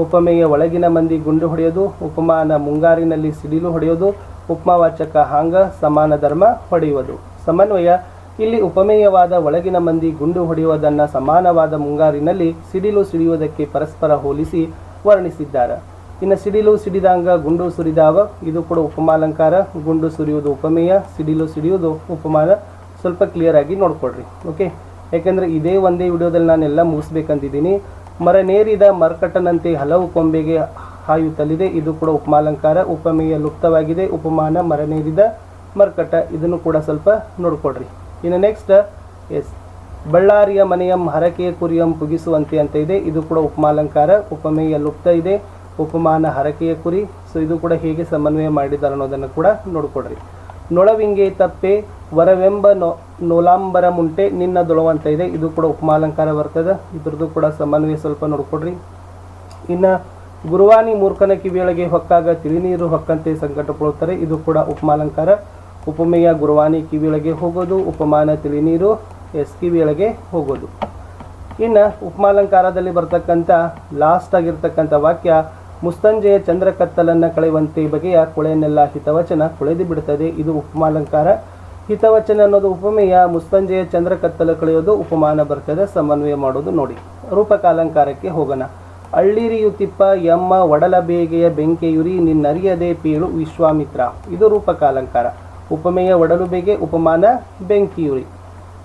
ಉಪಮೇಯ ಒಳಗಿನ ಮಂದಿ ಗುಂಡು ಹೊಡೆಯೋದು, ಉಪಮಾನ ಮುಂಗಾರಿನಲ್ಲಿ ಸಿಡಿಲು ಹೊಡೆಯೋದು, ಉಪಮಾವಾಚಕ ಹಾಂಗ, ಸಮಾನ ಧರ್ಮ ಹೊಡೆಯುವುದು. ಸಮನ್ವಯ ಇಲ್ಲಿ ಉಪಮೇಯವಾದ ಒಳಗಿನ ಮಂದಿ ಗುಂಡು ಹೊಡೆಯುವುದನ್ನು ಸಮಾನವಾದ ಮುಂಗಾರಿನಲ್ಲಿ ಸಿಡಿಲು ಸಿಡಿಯುವುದಕ್ಕೆ ಪರಸ್ಪರ ಹೋಲಿಸಿ ವರ್ಣಿಸಿದ್ದಾರೆ. ಇನ್ನು ಸಿಡಿಲು ಸಿಡಿದಾಂಗ ಗುಂಡು ಸುರಿದಾವ, ಇದು ಕೂಡ ಉಪಮಾಲಂಕಾರ. ಗುಂಡು ಸುರಿಯುವುದು ಉಪಮೇಯ, ಸಿಡಿಲು ಸಿಡಿಯುವುದು ಉಪಮಾನ. ಸ್ವಲ್ಪ ಕ್ಲಿಯರ್ ಆಗಿ ನೋಡ್ಕೊಡ್ರಿ ಓಕೆ ಯಾಕೆಂದರೆ ಇದೇ ಒಂದೇ ವಿಡಿಯೋದಲ್ಲಿ ನಾನೆಲ್ಲ ಮುಗಿಸ್ಬೇಕಂತಿದ್ದೀನಿ. ಮರನೇರಿದ ಮರಕಟ್ಟನಂತೆ ಹಲವು ಕೊಂಬೆಗೆ ಹಾಯುತ್ತಲಿದೆ. ಇದು ಕೂಡ ಉಪಮಾಲಂಕಾರ. ಉಪಮೇಯ ಲುಪ್ತವಾಗಿದೆ. ಉಪಮಾನ ಮರನೇರಿದ ಮರ್ಕಟ ಇದನ್ನು ಕೂಡ ಸ್ವಲ್ಪ ನೋಡ್ಕೊಡ್ರಿ ಇನ್ನು ನೆಕ್ಸ್ಟ್ ಎಸ್ ಬಳ್ಳಾರಿಯ ಮನೆಯಂ ಹರಕೆಯ ಕುರಿಯಂ ಪುಗಿಸುವಂತೆ ಅಂತ ಇದೆ. ಇದು ಕೂಡ ಉಪಮಾಲಂಕಾರ, ಉಪಮೇಯ ಲುಪ್ತ ಇದೆ. ಉಪಮಾನ ಹರಕೆಯ ಕುರಿ ಸೊ ಇದು ಕೂಡ ಹೇಗೆ ಸಮನ್ವಯ ಮಾಡಿದ್ದಾರೆ ಅನ್ನೋದನ್ನು ಕೂಡ ನೋಡ್ಕೊಡ್ರಿ ನೊಳವಿಂಗೆ ತಪ್ಪೆ, ವರವೆಂಬ ನೊ, ನೋಲಾಂಬರ ಮುಂಟೆ ನಿನ್ನ ದೊಳವಂತ ಇದೆ. ಇದು ಕೂಡ ಉಪಮಾಲಂಕಾರ ಬರ್ತದೆ. ಇದ್ರದ್ದು ಕೂಡ ಸಮನ್ವಯ ಸ್ವಲ್ಪ ನೋಡ್ಕೊಡ್ರಿ ಇನ್ನು ಗುರುವಾನಿ ಮೂರ್ಖನ ಕಿವಿಯೊಳಗೆ ಹೊಕ್ಕಾಗ ತಿಳಿನೀರು ಹೊಕ್ಕಂತೆ ಸಂಕಟಪಡುತ್ತಾರೆ. ಇದು ಕೂಡ ಉಪಮಾಲಂಕಾರ. ಉಪಮೇಯ ಗುರುವಾನಿ ಕಿವಿಯೊಳಗೆ ಹೋಗೋದು, ಉಪಮಾನ ತಿಳಿನೀರು ಎಸ್ ಕಿವಿಯೊಳಗೆ ಹೋಗೋದು. ಇನ್ನು ಉಪಮಾಲಂಕಾರದಲ್ಲಿ ಬರ್ತಕ್ಕಂಥ ಲಾಸ್ಟ್ ಆಗಿರ್ತಕ್ಕಂಥ ವಾಕ್ಯ, ಮುಸ್ತಂಜೆಯ ಚಂದ್ರ ಕತ್ತಲನ್ನು ಕಳೆಯುವಂತೆ ಬಗೆಯ ಕೊಳೆಯನ್ನೆಲ್ಲ ಹಿತವಚನ ಕೊಳೆದು ಬಿಡ್ತದೆ ಇದು ಉಪಮಾಲಂಕಾರ. ಹಿತವಚನ ಅನ್ನೋದು ಉಪಮೇಯ, ಮುಸ್ತಂಜೆಯ ಚಂದ್ರ ಕತ್ತಲು ಕಳೆಯೋದು, ಉಪಮಾನ ಬರ್ತದೆ, ಸಮನ್ವಯ ಮಾಡೋದು ನೋಡಿ. ರೂಪಕಾಲಂಕಾರಕ್ಕೆ ಹೋಗೋಣ. ಅಳ್ಳಿರಿಯುತಿಪ್ಪ ಎಮ್ಮ ಒಡಲ ಬೇಗೆಯ ಬೆಂಕೆಯುರಿ, ನಿನ್ನರಿಯದೆ ಪೀಳು ವಿಶ್ವಾಮಿತ್ರ. ಇದು ರೂಪಕಾಲಂಕಾರ. ಉಪಮೇಯ ಒಡಲು ಬೇಗೆ ಉಪಮಾನ ಬೆಂಕಿಯುರಿ.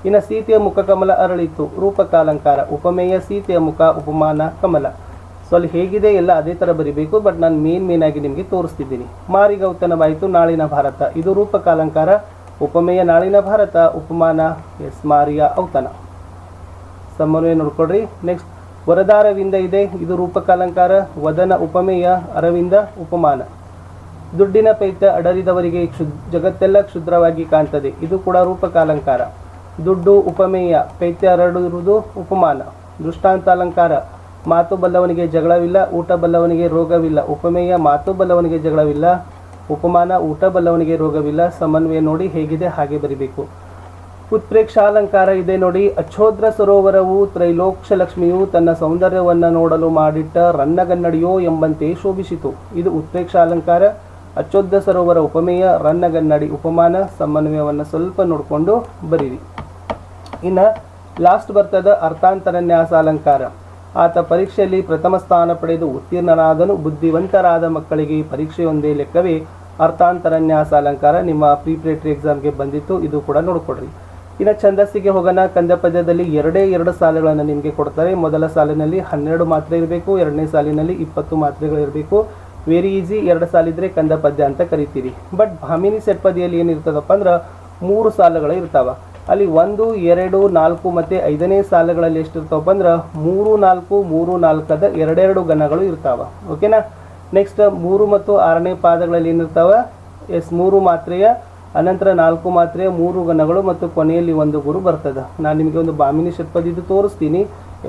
ಇನ್ನು ಸೀತೆಯ ಮುಖ ಕಮಲ ಅರಳಿತು, ರೂಪಕಾಲಂಕಾರ. ಉಪಮೇಯ ಸೀತೆಯ ಮುಖ, ಉಪಮಾನ, ಕಮಲ. ಸೊ ಅಲ್ಲಿ ಹೇಗಿದೆ ಎಲ್ಲ ಅದೇ ಥರ ಬರಿಬೇಕು ಬಟ್ ನಾನು ಮೇನ್ ಮೇನ್ ಆಗಿ ನಿಮಗೆ ತೋರಿಸ್ತಿದ್ದೀನಿ. ಮಾರಿಗೌತನವಾಯಿತು ನಾಳಿನ ಭಾರತ. ಇದು ರೂಪಕಾಲಂಕಾರ, ಉಪಮೇಯ ನಾಳಿನ ಭಾರತ, ಉಪಮಾನ, ಎಸ್, ಮಾರಿಯ ಔತನ ಸಮನ್ವಯ ನೋಡ್ಕೊಡ್ರಿ ನೆಕ್ಸ್ಟ್ ವರದಾರವಿಂದ ಇದೆ. ಇದು ರೂಪಕಾಲಂಕಾರ, ವದನ, ಉಪಮೇಯ ಅರವಿಂದ, ಉಪಮಾನ. ದುಡ್ಡಿನ ಪೈತ ಅಡರಿದವರಿಗೆ ಕ್ಷುದ್ ಜಗತ್ತೆಲ್ಲ ಕ್ಷುದ್ರವಾಗಿ ಕಾಣ್ತದೆ. ಇದು ಕೂಡ ರೂಪಕಾಲಂಕಾರ. ದುಡ್ಡು ಉಪಮೇಯ ಪೈತ್ಯ ಹರಡಿರುವುದು ಉಪಮಾನ. ದೃಷ್ಟಾಂತ ಅಲಂಕಾರ ಮಾತು ಬಲ್ಲವನಿಗೆ ಜಗಳವಿಲ್ಲ, ಊಟ ಬಲ್ಲವನಿಗೆ ರೋಗವಿಲ್ಲ. ಉಪಮೇಯ, ಮಾತು ಬಲ್ಲವನಿಗೆ ಜಗಳವಿಲ್ಲ, ಉಪಮಾನ, ಊಟ ಬಲ್ಲವನಿಗೆ ರೋಗವಿಲ್ಲ. ಸಮನ್ವಯ ನೋಡಿ ಹೇಗಿದೆ, ಹಾಗೆ ಬರಿಬೇಕು. ಉತ್ಪ್ರೇಕ್ಷಾಲಂಕಾರ ಇದೆ ನೋಡಿ. ಅಚ್ಛೋದ್ರ ಸರೋವರವು ತ್ರೈಲೋಕ್ಷ ಲಕ್ಷ್ಮಿಯು ತನ್ನ ಸೌಂದರ್ಯವನ್ನು ನೋಡಲು ಮಾಡಿಟ್ಟ ರನ್ನಗನ್ನಡಿಯೋ ಎಂಬಂತೆ ಶೋಭಿಸಿತು. ಇದು ಉತ್ಪ್ರೇಕ್ಷಾಲಂಕಾರ. ಅಚ್ಚೋದ್ರ ಸರೋವರ ಉಪಮೇಯ, ರನ್ನಗನ್ನಡಿ ಉಪಮಾನ, ಸಮನ್ವಯವನ್ನು ಸ್ವಲ್ಪ ನೋಡಿಕೊಂಡು ಬರೀರಿ. ಇನ್ನು ಲಾಸ್ಟ್ ಬರ್ತದ ಅರ್ಥಾಂತರನ್ಯಾಸ ಅಲಂಕಾರ. ಆತ ಪರೀಕ್ಷೆಯಲ್ಲಿ ಪ್ರಥಮ ಸ್ಥಾನ ಪಡೆದು ಉತ್ತೀರ್ಣನಾದನು, ಬುದ್ಧಿವಂತರಾದ ಮಕ್ಕಳಿಗೆ ಪರೀಕ್ಷೆಯೊಂದೇ ಲೆಕ್ಕವೇ. ಅರ್ಥಾಂತರನ್ಯಾಸ ಅಲಂಕಾರ ನಿಮ್ಮ ಪ್ರಿಪ್ರೇಟರಿ ಎಕ್ಸಾಮ್ಗೆ ಬಂದಿತ್ತು, ಇದು ಕೂಡ ನೋಡಿಕೊಡ್ರಿ. ಇನ್ನು ಛಂದಸ್ಸಿಗೆ ಹೋಗೋಣ ಕಂದ ಪದ್ಯದಲ್ಲಿ ಎರಡೇ ಎರಡು ಸಾಲುಗಳನ್ನು ನಿಮಗೆ ಕೊಡ್ತಾರೆ. ಮೊದಲ ಸಾಲಿನಲ್ಲಿ ಹನ್ನೆರಡು ಮಾತ್ರೆ ಇರಬೇಕು, ಎರಡನೇ ಸಾಲಿನಲ್ಲಿ ಇಪ್ಪತ್ತು ಮಾತ್ರೆಗಳಿರಬೇಕು. ವೆರಿ ಈಸಿ ಎರಡು ಸಾಲಿದ್ರೆ ಕಂದ ಪದ್ಯ ಅಂತ ಕರಿತೀರಿ. ಬಟ್ ಭಾಮಿನಿ ಸೆಟ್ ಪದ್ಯದಲ್ಲಿ ಏನಿರ್ತದಪ್ಪ ಅಂದ್ರೆ ಮೂರು ಸಾಲುಗಳು ಇರ್ತಾವ. ಅಲ್ಲಿ ಒಂದು, ಎರಡು, ನಾಲ್ಕು ಮತ್ತು ಐದನೇ ಸಾಲುಗಳಲ್ಲಿ ಎಷ್ಟಿರ್ತಾವಪ್ಪ ಅಂದ್ರೆ ಮೂರು, ನಾಲ್ಕು, ಮೂರು, ನಾಲ್ಕದ ಎರಡೆರಡು ಗಣಗಳು ಇರ್ತಾವ. ಓಕೆನಾ ನೆಕ್ಸ್ಟ್ ಮೂರು ಮತ್ತು ಆರನೇ ಪಾದಗಳಲ್ಲಿ ಏನಿರ್ತಾವ? ಎಸ್ ಮೂರು ಮಾತ್ರೆಯ, ಅನಂತರ ನಾಲ್ಕು ಮಾತ್ರೆಯ ಮೂರು ಗಣಗಳು ಮತ್ತು ಕೊನೆಯಲ್ಲಿ ಒಂದು ಗುರು ಬರ್ತದೆ. ನಾನು ನಿಮಗೆ ಒಂದು ಬಾಮಿನಿ ಷಟ್ಪದಿದು ತೋರಿಸ್ತೀನಿ.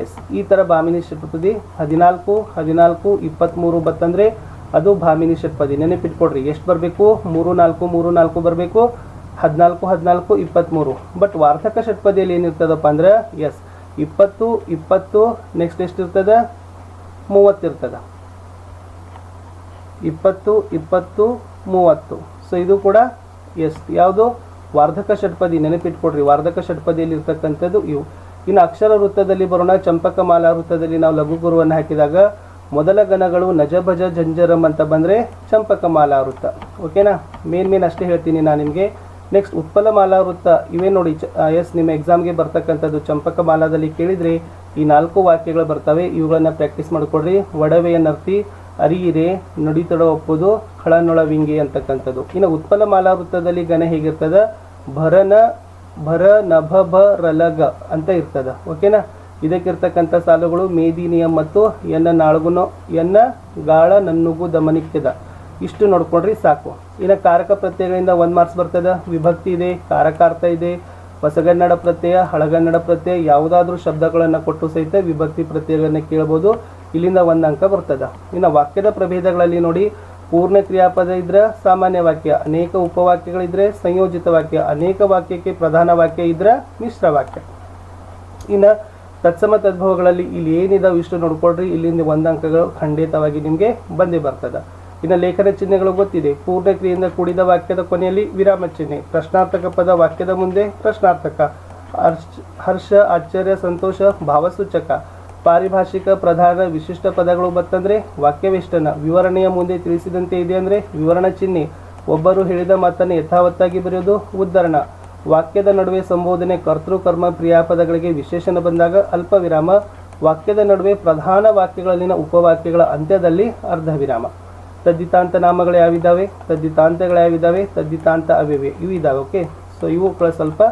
ಎಸ್ ಈ ಥರ ಬಾಮಿನಿ ಷಟ್ಪದಿ ಹದಿನಾಲ್ಕು ಹದಿನಾಲ್ಕು ಇಪ್ಪತ್ತ್ಮೂರು ಬತ್ತಂದರೆ ಅದು ಭಾಮಿನಿ ಷಟ್ಪದಿ ನೆನಪಿಟ್ಕೊಡ್ರಿ ಎಷ್ಟು ಬರಬೇಕು? ಮೂರು, ನಾಲ್ಕು ಮೂರು, ನಾಲ್ಕು ಬರಬೇಕು? ಹದಿನಾಲ್ಕು ಹದಿನಾಲ್ಕು ಇಪ್ಪತ್ತ್ಮೂರು ಬಟ್ ವಾರ್ಧಕ ಷಟ್ಪದಿಯಲ್ಲಿ ಏನಿರ್ತದಪ್ಪ ಅಂದ್ರೆ ಎಸ್ ಇಪ್ಪತ್ತು ಇಪ್ಪತ್ತು ನೆಕ್ಸ್ಟ್ ಎಷ್ಟಿರ್ತದ ಮೂವತ್ತಿರ್ತದ ಇಪ್ಪತ್ತು ಇಪ್ಪತ್ತು, ಮೂವತ್ತು. ಸೊ ಇದು ಕೂಡ ಎಸ್ ಯಾವುದು? ವಾರ್ಧಕ ಷಟ್ಪದಿ ನೆನಪಿಟ್ಕೊಡ್ರಿ ವಾರ್ಧಕ ಷಟ್ಪದಿಯಲ್ಲಿ ಇರ್ತಕ್ಕಂಥದ್ದು ಇವು. ಇನ್ನು ಅಕ್ಷರ ವೃತ್ತದಲ್ಲಿ ಬರೋಣ, ಚಂಪಕ ಮಾಲಾ ವೃತ್ತದಲ್ಲಿ ನಾವು ಲಘು ಗುರುವನ್ನು ಹಾಕಿದಾಗ ಮೊದಲ ಗಣಗಳು ನಜಭಜ ಜಂಜರಂ ಅಂತ ಬಂದರೆ ಚಂಪಕ ಮಾಲಾ ವೃತ್ತ ಓಕೆನಾ ಮೇನ್ ಮೇನ್ ಅಷ್ಟೇ ಹೇಳ್ತೀನಿ ನಾನು ನಿಮಗೆ. ನೆಕ್ಸ್ಟ್ ಉತ್ಪಲ ಮಾಲಾ ವೃತ್ತ ಇವೇ ನೋಡಿ ಎಸ್ ನಿಮ್ಮ ಎಕ್ಸಾಮ್ಗೆ ಬರ್ತಕ್ಕಂಥದ್ದು ಚಂಪಕ ಮಾಲಾದಲ್ಲಿ ಕೇಳಿದರೆ ಈ ನಾಲ್ಕು ವಾಕ್ಯಗಳು ಬರ್ತವೆ. ಇವುಗಳನ್ನು ಪ್ರಾಕ್ಟೀಸ್ ಮಾಡಿಕೊಡ್ರಿ. ಒಡವೆಯ ನರ್ತಿ ಅರಿಯಿರೆ ನುಡಿತಡ ಒಪ್ಪುದು ಖಳನೊಳವಿಂಗೆ ಅಂತಕ್ಕಂಥದ್ದು. ಇನ್ನು ಉತ್ಪಲ ಮಾಲಾ ವೃತ್ತದಲ್ಲಿ ಗಣ ಹೇಗಿರ್ತದೆ? ಭರನ, ಭರ ನಭ ಭ ರಲಗ ಅಂತ ಇರ್ತದ. ಓಕೆನಾ ಇದಕ್ಕಿರ್ತಕ್ಕಂಥ ಸಾಲುಗಳು ಮೇದಿನಿಯಂ ಮತ್ತು ಎನ್ನ ನಾಳ್ಗುನೋ, ಎನ್ನ ಗಾಳ ನನ್ನುಗು ದಮನಿಕ್ಕಿದ ಇಷ್ಟು ನೋಡ್ಕೊಂಡ್ರಿ ಸಾಕು. ಇನ್ನು ಕಾರಕ ಪ್ರತ್ಯಯಗಳಿಂದ ಒಂದು ಮಾರ್ಕ್ಸ್ ಬರ್ತದೆ. ವಿಭಕ್ತಿ ಇದೆ, ಕಾರಕಾರ್ಥ ಇದೆ, ಹೊಸಗನ್ನಡ ಪ್ರತ್ಯಯ, ಹಳಗನ್ನಡ ಪ್ರತ್ಯಯ, ಯಾವುದಾದ್ರೂ ಶಬ್ದಗಳನ್ನು ಕೊಟ್ಟು ಸಹಿತ ವಿಭಕ್ತಿ ಪ್ರತ್ಯಯಗಳನ್ನು ಕೇಳ್ಬೋದು. ಇಲ್ಲಿಂದ ಒಂದು ಅಂಕ ಬರ್ತದ. ಇನ್ನು ವಾಕ್ಯದ ಪ್ರಭೇದಗಳಲ್ಲಿ ನೋಡಿ, ಪೂರ್ಣ ಕ್ರಿಯಾಪದ ಇದ್ರೆ ಸಾಮಾನ್ಯ ವಾಕ್ಯ, ಅನೇಕ ಉಪವಾಕ್ಯಗಳಿದ್ರೆ ಸಂಯೋಜಿತ ವಾಕ್ಯ, ಅನೇಕ ವಾಕ್ಯಕ್ಕೆ ಪ್ರಧಾನ ವಾಕ್ಯ ಇದ್ರೆ ಮಿಶ್ರ ವಾಕ್ಯ. ಇನ್ನು ತತ್ಸಮ ತದ್ಭವಗಳಲ್ಲಿ ಇಲ್ಲಿ ಏನಿದಾವೆ ಇಷ್ಟು ನೋಡ್ಕೊಳ್ರಿ. ಇಲ್ಲಿಂದ ಒಂದು ಅಂಕಗಳು ಖಂಡಿತವಾಗಿ ನಿಮಗೆ ಬಂದೇ ಬರ್ತದ. ಇನ್ನು ಲೇಖನ ಚಿಹ್ನೆಗಳು ಗೊತ್ತಿದೆ. ಪೂರ್ಣಕ್ರಿಯೆಯಿಂದ ಕೂಡಿದ ವಾಕ್ಯದ ಕೊನೆಯಲ್ಲಿ ವಿರಾಮ ಚಿಹ್ನೆ. ಪ್ರಶ್ನಾರ್ಥಕ ಪದ ವಾಕ್ಯದ ಮುಂದೆ ಪ್ರಶ್ನಾರ್ಥಕ. ಹರ್ಷ ಹರ್ಷ, ಆಶ್ಚರ್ಯ, ಸಂತೋಷ, ಭಾವಸೂಚಕ. ಪಾರಿಭಾಷಿಕ ಪ್ರಧಾನ ವಿಶಿಷ್ಟ ಪದಗಳು ಬತ್ತಂದರೆ ವಾಕ್ಯವೇಷ್ಟನ. ವಿವರಣೆಯ ಮುಂದೆ ತಿಳಿಸಿದಂತೆ ಇದೆ ಅಂದರೆ ವಿವರಣ ಚಿಹ್ನೆ. ಒಬ್ಬರು ಹೇಳಿದ ಮಾತನ್ನು ಯಥಾವತ್ತಾಗಿ ಬರೆಯೋದು ಉದ್ಧರಣ. ವಾಕ್ಯದ ನಡುವೆ ಸಂಬೋಧನೆ ಕರ್ತೃಕರ್ಮ ಕ್ರಿಯಾಪದಗಳಿಗೆ ವಿಶೇಷಣ ಬಂದಾಗ ಅಲ್ಪ ವಿರಾಮ. ವಾಕ್ಯದ ನಡುವೆ ಪ್ರಧಾನ ವಾಕ್ಯಗಳಲ್ಲಿನ ಉಪವಾಕ್ಯಗಳ ಅಂತ್ಯದಲ್ಲಿ ಅರ್ಧ ವಿರಾಮ. ತದ್ದಿತಾಂತ ನಾಮಗಳು ಯಾವಿದ್ದಾವೆ ತದ್ದಿತಾಂತಗಳು ಯಾವಿದ್ದಾವೆ ತದ್ದಿತಾಂತ ಅವಿವೆ, ಇವು ಇದಾವೆ ಓಕೆ? ಸೊ ಇವುಗಳ ಸ್ವಲ್ಪ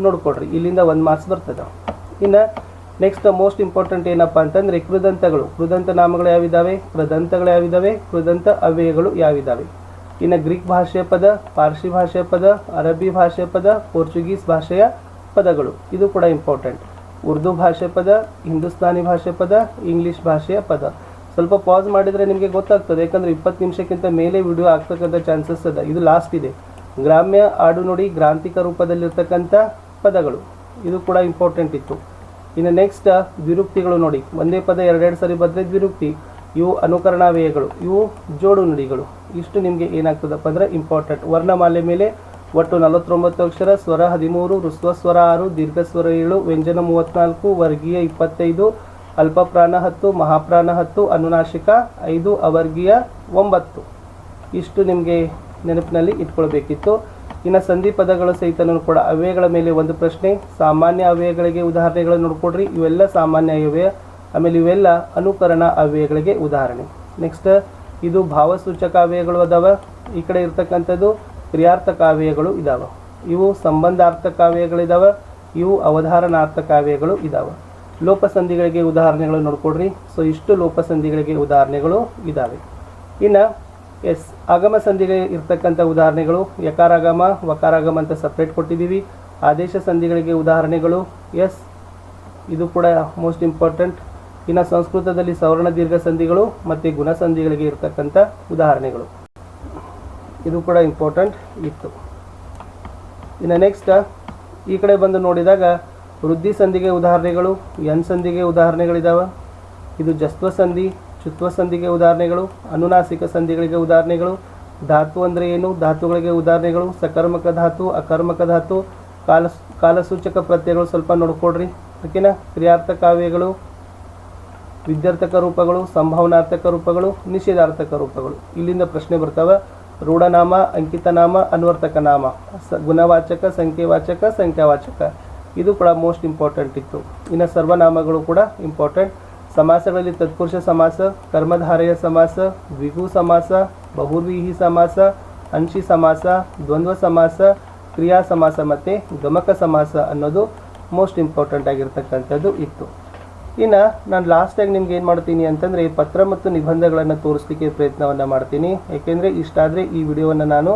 ನೋಡ್ಕೊಡ್ರಿ ಇಲ್ಲಿಂದ ಒಂದು ಮಾರ್ಕ್ಸ್ ಬರ್ತದೆ. ಇನ್ನು ನೆಕ್ಸ್ಟ್ ಮೋಸ್ಟ್ ಇಂಪಾರ್ಟೆಂಟ್ ಏನಪ್ಪ ಅಂತಂದರೆ ಕೃದಂತಗಳು. ಕೃದಂತ ನಾಮಗಳು ಯಾವಿದ್ದಾವೆ ಕೃದಂತಗಳು ಯಾವಿದ್ದಾವೆ ಕೃದಂತ ಅವ್ಯಯಗಳು ಯಾವಿದ್ದಾವೆ? ಇನ್ನು ಗ್ರೀಕ್ ಭಾಷೆಯ ಪದ, ಪಾರ್ಸಿ ಭಾಷೆಯ ಪದ ಅರಬ್ಬಿ ಭಾಷೆಯ ಪದ, ಪೋರ್ಚುಗೀಸ್ ಭಾಷೆಯ ಪದಗಳು. ಇದು ಕೂಡ ಇಂಪಾರ್ಟೆಂಟ್ ಉರ್ದು ಭಾಷೆ ಪದ, ಹಿಂದೂಸ್ತಾನಿ ಭಾಷೆ ಪದ, ಇಂಗ್ಲೀಷ್ ಭಾಷೆಯ ಪದ. ಸ್ವಲ್ಪ ಪಾಸ್ ಮಾಡಿದರೆ ನಿಮಗೆ ಗೊತ್ತಾಗ್ತದೆ, ಯಾಕಂದರೆ ಇಪ್ಪತ್ತು ನಿಮಿಷಕ್ಕಿಂತ ಮೇಲೆ ವಿಡಿಯೋ ಆಗ್ತಕ್ಕಂಥ ಚಾನ್ಸಸ್ ಅದ. ಇದು ಲಾಸ್ಟ್ ಇದೆ. ಗ್ರಾಮ್ಯ ಆಡು ನುಡಿ ಗ್ರಾಂಥಿಕ ರೂಪದಲ್ಲಿರ್ತಕ್ಕಂಥ ಪದಗಳು. ಇದು ಕೂಡ ಇಂಪಾರ್ಟೆಂಟ್ ಇತ್ತು. ಇನ್ನು ನೆಕ್ಸ್ಟ್ ದ್ವಿರುಕ್ತಿಗಳು ನೋಡಿ. ಒಂದೇ ಪದ ಎರಡೆರಡು ಸರಿ ಬಂದರೆ ದ್ವಿರುಕ್ತಿ ಇವು ಅನುಕರಣಾವ್ಯಯಗಳು ಇವು ಜೋಡು ನುಡಿಗಳು. ಇಷ್ಟು ನಿಮಗೆ ಏನಾಗ್ತದಪ್ಪ ಅಂದರೆ ಇಂಪಾರ್ಟೆಂಟ್ ವರ್ಣಮಾಲೆ ಮೇಲೆ ಒಟ್ಟು ನಲವತ್ತೊಂಬತ್ತು ಅಕ್ಷರ, ಸ್ವರ ಹದಿಮೂರು ಋಸ್ವ ಸ್ವರ ಆರು, ದೀರ್ಘ ಸ್ವರ ಏಳು, ವ್ಯಂಜನ ಮೂವತ್ತ್ನಾಲ್ಕು ವರ್ಗೀಯ ಇಪ್ಪತ್ತೈದು, ಅಲ್ಪಪ್ರಾಣ ಹತ್ತು, ಮಹಾಪ್ರಾಣ ಹತ್ತು, ಅನುನಾಶಿಕ ಐದು, ಅವರ್ಗೀಯ ಒಂಬತ್ತು. ಇಷ್ಟು ನಿಮಗೆ ನೆನಪಿನಲ್ಲಿ ಇಟ್ಕೊಳ್ಬೇಕಿತ್ತು. ಇನ್ನು ಸಂಧಿ ಪದಗಳು ಸಹಿತನೂ ಕೂಡ ಅವ್ಯಯಗಳ ಮೇಲೆ ಒಂದು ಪ್ರಶ್ನೆ. ಸಾಮಾನ್ಯ ಅವ್ಯಯಗಳಿಗೆ ಉದಾಹರಣೆಗಳನ್ನು ನೋಡ್ಕೊಡ್ರಿ. ಇವೆಲ್ಲ ಸಾಮಾನ್ಯ ಅವ್ಯಯ. ಆಮೇಲೆ ಇವೆಲ್ಲ ಅನುಕರಣ ಅವ್ಯಯಗಳಿಗೆ ಉದಾಹರಣೆ. ನೆಕ್ಸ್ಟ್ ಇದು ಭಾವಸೂಚಕ ಅವ್ಯಯಗಳು ಅದಾವ. ಈ ಕಡೆ ಇರ್ತಕ್ಕಂಥದ್ದು ಕ್ರಿಯಾರ್ಥಕ ಅವ್ಯಯಗಳು ಇದಾವ. ಇವು ಸಂಬಂಧಾರ್ಥಕ ಅವ್ಯಯಗಳಿದಾವೆ. ಇವು ಅವಧಾರಣಾರ್ಥಕ ಅವ್ಯಯಗಳು ಇದಾವ. ಲೋಪಸಂಧಿಗಳಿಗೆ ಉದಾಹರಣೆಗಳು ನೋಡ್ಕೊಡ್ರಿ. ಸೊ ಇಷ್ಟು ಲೋಪಸಂಧಿಗಳಿಗೆ ಉದಾಹರಣೆಗಳು ಇದಾವೆ. ಇನ್ನು, ಎಸ್, ಆಗಮ ಸಂಧಿಗಳಿಗೆ ಇರ್ತಕ್ಕಂಥ ಉದಾಹರಣೆಗಳು ಯಕಾರಾಗಮ, ವಕಾರಾಗಮ ಅಂತ ಸಪ್ರೇಟ್ ಕೊಟ್ಟಿದ್ದೀವಿ. ಆದೇಶ ಸಂಧಿಗಳಿಗೆ ಉದಾಹರಣೆಗಳು, ಎಸ್, ಇದು ಕೂಡ ಮೋಸ್ಟ್ ಇಂಪಾರ್ಟೆಂಟ್ ಇನ್ನು ಸಂಸ್ಕೃತದಲ್ಲಿ ಸವರ್ಣ ದೀರ್ಘ ಸಂಧಿಗಳು ಮತ್ತು ಗುಣಸಂಧಿಗಳಿಗೆ ಇರತಕ್ಕಂಥ ಉದಾಹರಣೆಗಳು. ಇದು ಕೂಡ ಇಂಪಾರ್ಟೆಂಟ್ ಇತ್ತು. ಇನ್ನು ನೆಕ್ಸ್ಟ್ ಈ ಕಡೆ ಬಂದು ನೋಡಿದಾಗ ವೃದ್ಧಿ ಸಂಧಿಗೆ ಉದಾಹರಣೆಗಳು, ಎನ್ ಸಂಧಿಗೆ ಉದಾಹರಣೆಗಳಿದ್ದಾವೆ ಇದು ಜಸ್ತ್ವ ಸಂಧಿ, ಚುತ್ವ ಸಂಧಿಗೆ ಉದಾಹರಣೆಗಳು, ಅನುನಾಸಿಕ ಸಂಧಿಗಳಿಗೆ ಉದಾಹರಣೆಗಳು, ಧಾತು ಅಂದರೆ ಏನು, ಧಾತುಗಳಿಗೆ ಉದಾಹರಣೆಗಳು, ಸಕರ್ಮಕ ಧಾತು, ಅಕರ್ಮಕ ಧಾತು ಕಾಲ ಕಾಲಸೂಚಕ ಪ್ರತ್ಯಯಗಳು ಸ್ವಲ್ಪ ನೋಡ್ಕೊಡ್ರಿ ಓಕೆನಾ? ಕ್ರಿಯಾರ್ಥ ಕಾವ್ಯಗಳು ವಿದ್ಯಾರ್ಥಕ ರೂಪಗಳು, ಸಂಭಾವನಾರ್ಥಕ ರೂಪಗಳು, ನಿಷೇಧಾರ್ಥಕ ರೂಪಗಳು. ಇಲ್ಲಿಂದ ಪ್ರಶ್ನೆ ಬರ್ತವೆ, ರೂಢನಾಮ, ಅಂಕಿತನಾಮ, ಅನ್ವರ್ತಕ ನಾಮ. ಸ, ಗುಣವಾಚಕ, ಸಂಖ್ಯೆವಾಚಕ, ಸಂಖ್ಯಾವಾಚಕ. ಇದು ಕೂಡ ಮೋಸ್ಟ್ ಇಂಪಾರ್ಟೆಂಟ್ ಇತ್ತು. ಇನ್ನು ಸರ್ವನಾಮಗಳು ಕೂಡ ಇಂಪಾರ್ಟೆಂಟ್ ಸಮಾಸಗಳಲ್ಲಿ ತತ್ಪುರುಷ ಸಮಾಸ, ಕರ್ಮಧಾರೆಯ ಸಮಾಸ ದ್ವಿಗು ಸಮಾಸ ಬಹುವಿಹಿ ಸಮಾಸ, ಅಂಶಿ ಸಮಾಸ, ದ್ವಂದ್ವ ಸಮಾಸ, ಕ್ರಿಯಾ ಸಮಾಸ ಮತ್ತು ಗಮಕ ಸಮಾಸ ಅನ್ನೋದು ಮೋಸ್ಟ್ ಇಂಪಾರ್ಟೆಂಟ್ ಆಗಿರ್ತಕ್ಕಂಥದ್ದು ಇತ್ತು. ಇನ್ನು ನಾನು ಲಾಸ್ಟಾಗಿ ನಿಮ್ಗೆ ಏನು ಮಾಡ್ತೀನಿ ಅಂತಂದರೆ ಪತ್ರ ಮತ್ತು ನಿಬಂಧಗಳನ್ನು ತೋರಿಸ್ಲಿಕ್ಕೆ ಪ್ರಯತ್ನವನ್ನು ಮಾಡ್ತೀನಿ. ಏಕೆಂದರೆ ಇಷ್ಟಾದರೆ ಈ ವಿಡಿಯೋವನ್ನು ನಾನು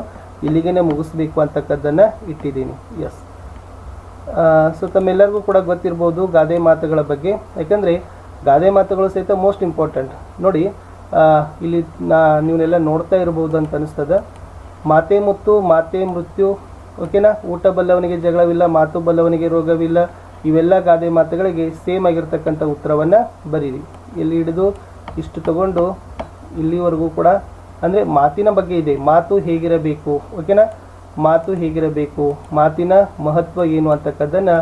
ಇಲ್ಲಿಗೇ ಮುಗಿಸ್ಬೇಕು ಅಂತಕ್ಕದ್ದನ್ನು ಇಟ್ಟಿದ್ದೀನಿ. ಎಸ್ ಸೊ ತಮ್ಮೆಲ್ಲರಿಗೂ ಕೂಡ ಗೊತ್ತಿರ್ಬೋದು ಗಾದೆ ಮಾತುಗಳ ಬಗ್ಗೆ. ಯಾಕಂದರೆ ಗಾದೆ ಮಾತುಗಳು ಸಹಿತ ಮೋಸ್ಟ್ ಇಂಪಾರ್ಟೆಂಟ್ ನೋಡಿ ಇಲ್ಲಿ ನಾ ನೀವನ್ನೆಲ್ಲ ನೋಡ್ತಾ ಇರ್ಬೋದು ಅಂತ ಅನ್ನಿಸ್ತದೆ ಮಾತೆ ಮುತ್ತು, ಮಾತೆ ಮೃತ್ಯು ಓಕೆನಾ ಊಟ ಬಲ್ಲವನಿಗೆ ಜಗಳವಿಲ್ಲ, ಮಾತು ಬಲ್ಲವನಿಗೆ ರೋಗವಿಲ್ಲ ಇವೆಲ್ಲ ಗಾದೆ ಮಾತುಗಳಿಗೆ ಸೇಮ್ ಆಗಿರ್ತಕ್ಕಂಥ ಉತ್ತರವನ್ನು ಬರೀರಿ. ಇಲ್ಲಿ ಹಿಡಿದು ಇಷ್ಟು ತಗೊಂಡು ಇಲ್ಲಿವರೆಗೂ ಕೂಡ ಅಂದರೆ ಮಾತಿನ ಬಗ್ಗೆ ಇದೆ. ಮಾತು ಹೇಗಿರಬೇಕು? ಓಕೆನಾ ಮಾತು ಹೇಗಿರಬೇಕು? ಮಾತಿನ ಮಹತ್ವ ಏನು ಅಂತಕ್ಕದ್ದನ್ನು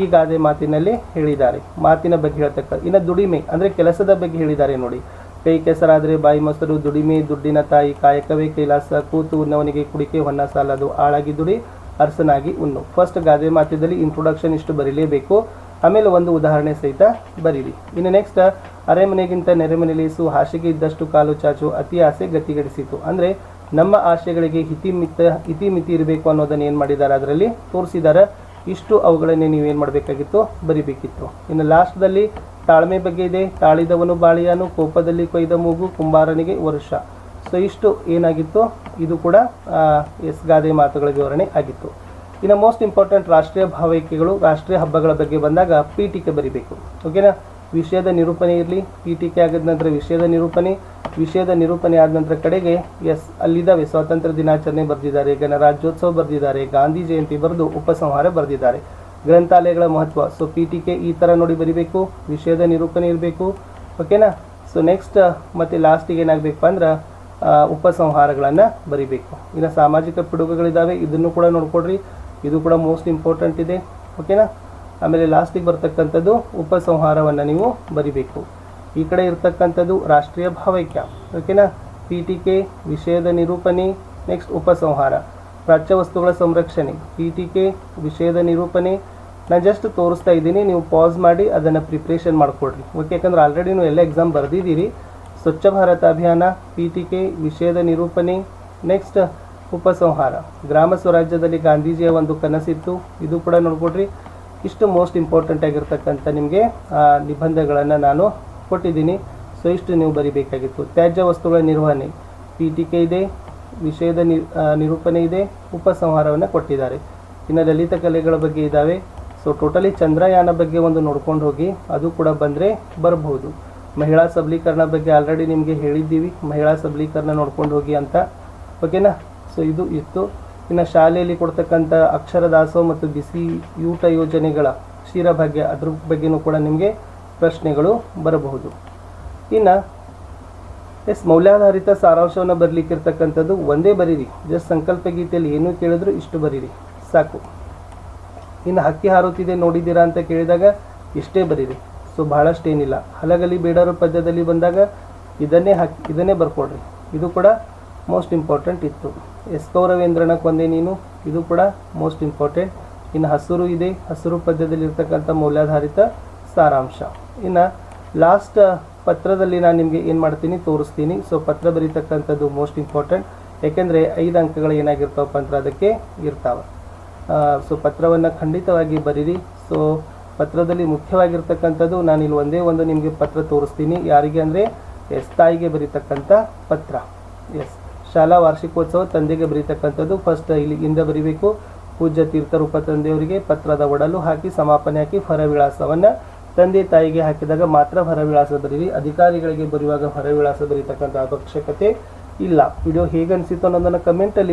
ಈ ಗಾದೆ ಮಾತಿನಲ್ಲಿ ಹೇಳಿದ್ದಾರೆ. ಮಾತಿನ ಬಗ್ಗೆ ಹೇಳ್ತಕ್ಕ ಇನ್ನು ದುಡಿಮೆ ಅಂದರೆ ಕೆಲಸದ ಬಗ್ಗೆ ಹೇಳಿದ್ದಾರೆ ನೋಡಿ. ಕೈ ಕೆಸರಾದರೆ ಬಾಯಿ ಮೊಸರು, ದುಡಿಮೆ, ದುಡ್ಡಿನ ತಾಯಿ ಕಾಯಕವೇ ಕೈಲಾಸ, ಕೂತು ಉನ್ನವನಿಗೆ ಕುಡಿಕೆ, ಹೊನ್ನ ಸಾಲದು ಆಳಾಗಿ ದುಡಿ ಅರಸನಾಗಿ ಉಣ್ಣು. ಫಸ್ಟ್ ಗಾದೆ ಮಾತ್ಯದಲ್ಲಿ ಇಂಟ್ರೊಡಕ್ಷನ್ ಇಷ್ಟು ಬರೀಲೇಬೇಕು. ಆಮೇಲೆ ಒಂದು ಉದಾಹರಣೆ ಸಹಿತ ಬರೀರಿ. ಇನ್ನು ನೆಕ್ಸ್ಟ್ ಅರೆಮನೆಗಿಂತ ನೆರೆಮನೆಲೇಸು ಹಾಸಿಗೆ ಇದ್ದಷ್ಟು ಕಾಲು ಚಾಚು, ಅತಿ ಆಸೆ ಗತಿಗಡಿಸಿತು. ಅಂದರೆ ನಮ್ಮ ಆಶೆಗಳಿಗೆ ಹಿತಿಮಿತ ಇತಿಮಿತಿ ಇರಬೇಕು ಅನ್ನೋದನ್ನು ಏನು ಮಾಡಿದ್ದಾರೆ ಅದರಲ್ಲಿ? ತೋರಿಸಿದ್ದಾರೆ. ಇಷ್ಟು ಅವುಗಳನ್ನೇ ನೀವೇನು ಮಾಡಬೇಕಾಗಿತ್ತು? ಬರಿಬೇಕಿತ್ತು. ಇನ್ನು ಲಾಸ್ಟ್ದಲ್ಲಿ ತಾಳ್ಮೆ ಬಗ್ಗೆ ಇದೆ. ತಾಳಿದವನು ಬಾಳಿಯಾನು, ಕೋಪದಲ್ಲಿ ಕೊಯ್ದ ಮೂಗು, ಕುಂಬಾರನಿಗೆ ವರುಷ. ಸೊ ಇಷ್ಟು ಏನಾಗಿತ್ತು? ಇದು ಕೂಡ ಎಸ್ ಗಾದೆ ಮಾತುಗಳ ವಿವರಣೆ ಆಗಿತ್ತು. ಇನ್ನು ಮೋಸ್ಟ್ ಇಂಪಾರ್ಟೆಂಟ್ ರಾಷ್ಟ್ರೀಯ ಭಾವೈಕ್ಯಗಳು, ರಾಷ್ಟ್ರೀಯ ಹಬ್ಬಗಳ ಬಗ್ಗೆ ಬಂದಾಗ ಪೀಠಿಕೆ ಬರಿಬೇಕು. ಓಕೆನಾ ವಿಷಯದ ನಿರೂಪಣೆ ಇರಲಿ. ಪೀಠಿಕೆ ಆಗಿದ ನಂತರ ವಿಷಯದ ನಿರೂಪಣೆ. ವಿಷಯದ ನಿರೂಪಣೆ ಆದ ನಂತರ ಕಡೆಗೆ ಎಸ್, ಅಲ್ಲಿದ್ದಾವೆ. ಸ್ವಾತಂತ್ರ್ಯ ದಿನಾಚರಣೆ ಬರೆದಿದ್ದಾರೆ. ಗಣರಾಜ್ಯೋತ್ಸವ ಬರೆದಿದ್ದಾರೆ. ಗಾಂಧಿ ಜಯಂತಿ ಬರೆದು ಉಪಸಂಹಾರ ಬರೆದಿದ್ದಾರೆ. ಗ್ರಂಥಾಲಯಗಳ ಮಹತ್ವ. ಸೊ ಪೀಠಿಕೆ ಈ ಥರ ನೋಡಿ ಬರಿಬೇಕು. ವಿಷಯದ ನಿರೂಪಣೆ ಇರಬೇಕು. ಓಕೆನಾ ಸೊ ನೆಕ್ಸ್ಟ್ ಮತ್ತು ಲಾಸ್ಟಿಗೆ ಏನಾಗಬೇಕು ಅಂದ್ರೆ ಉಪಸಂಹಾರಗಳನ್ನು ಬರಿಬೇಕು. ಇನ್ನು ಸಾಮಾಜಿಕ ಪಿಡುಗುಗಳಿದ್ದಾವೆ ಇದನ್ನು ಕೂಡ ನೋಡ್ಕೊಡ್ರಿ. ಇದು ಕೂಡ ಮೋಸ್ಟ್ ಇಂಪಾರ್ಟೆಂಟ್ ಇದೆ. ಓಕೆನಾ ಆಮೇಲೆ ಲಾಸ್ಟಿಗೆ ಬರ್ತಕ್ಕಂಥದ್ದು ಉಪಸಂಹಾರವನ್ನು ನೀವು ಬರಿಬೇಕು. ಈ ಕಡೆ ಇರ್ತಕ್ಕಂಥದ್ದು ರಾಷ್ಟ್ರೀಯ ಭಾವೈಕ್ಯ. ಓಕೆನಾ ಪಿ ಟಿ ಕೆ ವಿಷಯದ ನಿರೂಪಣೆ ನೆಕ್ಸ್ಟ್ ಉಪಸಂಹಾರ. ಪ್ರಾಚ್ಯ ವಸ್ತುಗಳ ಸಂರಕ್ಷಣೆ. ಪಿ ಟಿ ಕೆ ವಿಷಯದ ನಿರೂಪಣೆ. ನಾನು ಜಸ್ಟ್ ತೋರಿಸ್ತಾ ಇದ್ದೀನಿ, ನೀವು ಪಾಸ್ ಮಾಡಿ ಅದನ್ನು ಪ್ರಿಪ್ರೇಷನ್ ಮಾಡಿಕೊಡ್ರಿ. ಓಕೆ ಯಾಕಂದ್ರೆ ಆಲ್ರೆಡಿ ನೀವು ಎಲ್ಲ ಎಕ್ಸಾಮ್ ಬರೆದಿದ್ದೀರಿ. ಸ್ವಚ್ಛ ಭಾರತ ಅಭಿಯಾನ, ಪೀಠಿಕೆ ವಿಷಯದ ನಿರೂಪಣೆ, ನೆಕ್ಸ್ಟ್ ಉಪಸಂಹಾರ. ಗ್ರಾಮ ಸ್ವರಾಜ್ಯದಲ್ಲಿ ಗಾಂಧೀಜಿಯ ಒಂದು ಕನಸಿತ್ತು. ಇದು ಕೂಡ ನೋಡ್ಕೊಡ್ರಿ. ಇಷ್ಟು ಮೋಸ್ಟ್ ಇಂಪಾರ್ಟೆಂಟ್ ಆಗಿರ್ತಕ್ಕಂಥ ನಿಮಗೆ ನಿಬಂಧಗಳನ್ನು ನಾನು ಕೊಟ್ಟಿದ್ದೀನಿ. ಸೊ ಇಷ್ಟು ನೀವು ಬರಿಬೇಕಾಗಿತ್ತು. ತ್ಯಾಜ್ಯ ವಸ್ತುಗಳ ನಿರ್ವಹಣೆ. ಪೀಠಿಕೆ ಇದೆ ವಿಷಯದ ನಿರೂಪಣೆ ಇದೆ, ಉಪಸಂಹಾರವನ್ನು ಕೊಟ್ಟಿದ್ದಾರೆ. ಇನ್ನು ಲಲಿತ ಕಲೆಗಳ ಬಗ್ಗೆ ಇದ್ದಾವೆ ಸೊ ಟೋಟಲಿ ಚಂದ್ರಯಾನ ಬಗ್ಗೆ ಒಂದು ನೋಡ್ಕೊಂಡು ಹೋಗಿ, ಅದು ಕೂಡ ಬಂದರೆ ಬರಬಹುದು ಮಹಿಳಾ ಸಬಲೀಕರಣ ಬಗ್ಗೆ ಆಲ್ರೆಡಿ ನಿಮಗೆ ಹೇಳಿದ್ದೀವಿ. ಮಹಿಳಾ ಸಬಲೀಕರಣ ನೋಡ್ಕೊಂಡು ಹೋಗಿ ಅಂತ. ಓಕೆನಾ ಸೊ ಇದು ಇತ್ತು. ಇನ್ನು ಶಾಲೆಯಲ್ಲಿ ಕೊಡ್ತಕ್ಕಂಥ ಅಕ್ಷರ ದಾಸೋಹ ಮತ್ತು ಬಿಸಿ ಊಟ ಯೋಜನೆಗಳ ಕ್ಷೀರಭಾಗ್ಯ ಅದ್ರ ಬಗ್ಗೆನೂ ಕೂಡ ನಿಮಗೆ ಪ್ರಶ್ನೆಗಳು ಬರಬಹುದು. ಇನ್ನು, ಎಸ್, ಮೌಲ್ಯಾಧಾರಿತ ಸಾರಾಂಶವನ್ನು ಬರಲಿಕ್ಕಿರ್ತಕ್ಕಂಥದ್ದು ಒಂದೇ ಬರೀರಿ. ಜಸ್ಟ್ ಸಂಕಲ್ಪ ಗೀತೆಯಲ್ಲಿ ಏನು ಕೇಳಿದ್ರು ಇಷ್ಟು ಬರೀರಿ. ಸಾಕು. ಇನ್ನು ಹಕ್ಕಿ ಹಾರುತ್ತಿದೆ ನೋಡಿದ್ದೀರಾ ಅಂತ ಕೇಳಿದಾಗ ಇಷ್ಟೇ ಬರೀರಿ. ಸೊ ಬಹಳಷ್ಟು ಏನಿಲ್ಲ. ಹಲಗಲಿ ಬೇಡರು ಪದ್ಯದಲ್ಲಿ ಬಂದಾಗ ಇದನ್ನೇ ಹಾಕಿ, ಇದನ್ನೇ ಬರ್ಕೊಡ್ರಿ. ಇದು ಕೂಡ ಮೋಸ್ಟ್ ಇಂಪಾರ್ಟೆಂಟ್ ಇತ್ತು. ಎಸ್ ಕೌರವೇಂದ್ರನ ಕೊಂದೆ ನೀನು, ಇದು ಕೂಡ ಮೋಸ್ಟ್ ಇಂಪಾರ್ಟೆಂಟ್ ಇನ್ನು ಹಸಿರು ಇದೆ. ಹಸಿರು ಪದ್ಯದಲ್ಲಿ ಇರ್ತಕ್ಕಂಥ ಮೌಲ್ಯಾಧಾರಿತ ಸಾರಾಂಶ. ಇನ್ನು ಲಾಸ್ಟ್ ಪತ್ರದಲ್ಲಿ ನಾನು ನಿಮಗೆ ಏನು ಮಾಡ್ತೀನಿ ತೋರಿಸ್ತೀನಿ. ಸೊ ಪತ್ರ ಬರೀತಕ್ಕಂಥದ್ದು ಮೋಸ್ಟ್ ಇಂಪಾರ್ಟೆಂಟ್ ಏಕೆಂದರೆ ಐದು ಅಂಕಗಳು ಏನಾಗಿರ್ತಾವಪ್ಪ ಅಂದ್ರೆ ಅದಕ್ಕೆ ಇರ್ತಾವೆ. ಸೊ ಪತ್ರವನ್ನು ಖಂಡಿತವಾಗಿ ಬರೀರಿ. ಸೊ ಪತ್ರದಲ್ಲಿ ಮುಖ್ಯವಾಗಿರ್ತಕ್ಕಂಥದ್ದು ನಾನು ಇಲ್ಲಿ ಒಂದೇ ಒಂದು ನಿಮಗೆ ಪತ್ರ ತೋರಿಸ್ತೀನಿ. ಯಾರಿಗೆ ಅಂದರೆ, ಎಸ್ ತಾಯಿಗೆ ಬರೀತಕ್ಕಂಥ ಪತ್ರ. ಎಸ್. ಶಾಲಾ ವಾರ್ಷಿಕೋತ್ಸವ ತಂದೆಗೆ ಬರೀತಕ್ಕಂಥದ್ದು. ಫಸ್ಟ್ ಇಲ್ಲಿ ಇಂದ ಬರೀಬೇಕು. ಪೂಜ್ಯ ತೀರ್ಥರೂಪ ತಂದೆಯವರಿಗೆ ಪತ್ರದ ಒಡಲು ಹಾಕಿ, ಸಮಾಪನೆ ಹಾಕಿ, ಹೊರವಿಳಾಸವನ್ನು ತಂದೆ ತಾಯಿಗೆ ಹಾಕಿದಾಗ ಮಾತ್ರ ಹೊರವಿಳಾಸ ಬರೀರಿ. ಅಧಿಕಾರಿಗಳಿಗೆ ಬರೆಯುವಾಗ ಹೊರವಿಳಾಸ ಬರೀತಕ್ಕಂಥ ಅವಶ್ಯಕತೆ ಇಲ್ಲ. ವಿಡಿಯೋ ಹೇಗೆ ಅನಿಸಿತು ಅನ್ನೋದನ್ನು ಕಮೆಂಟಲ್ಲಿ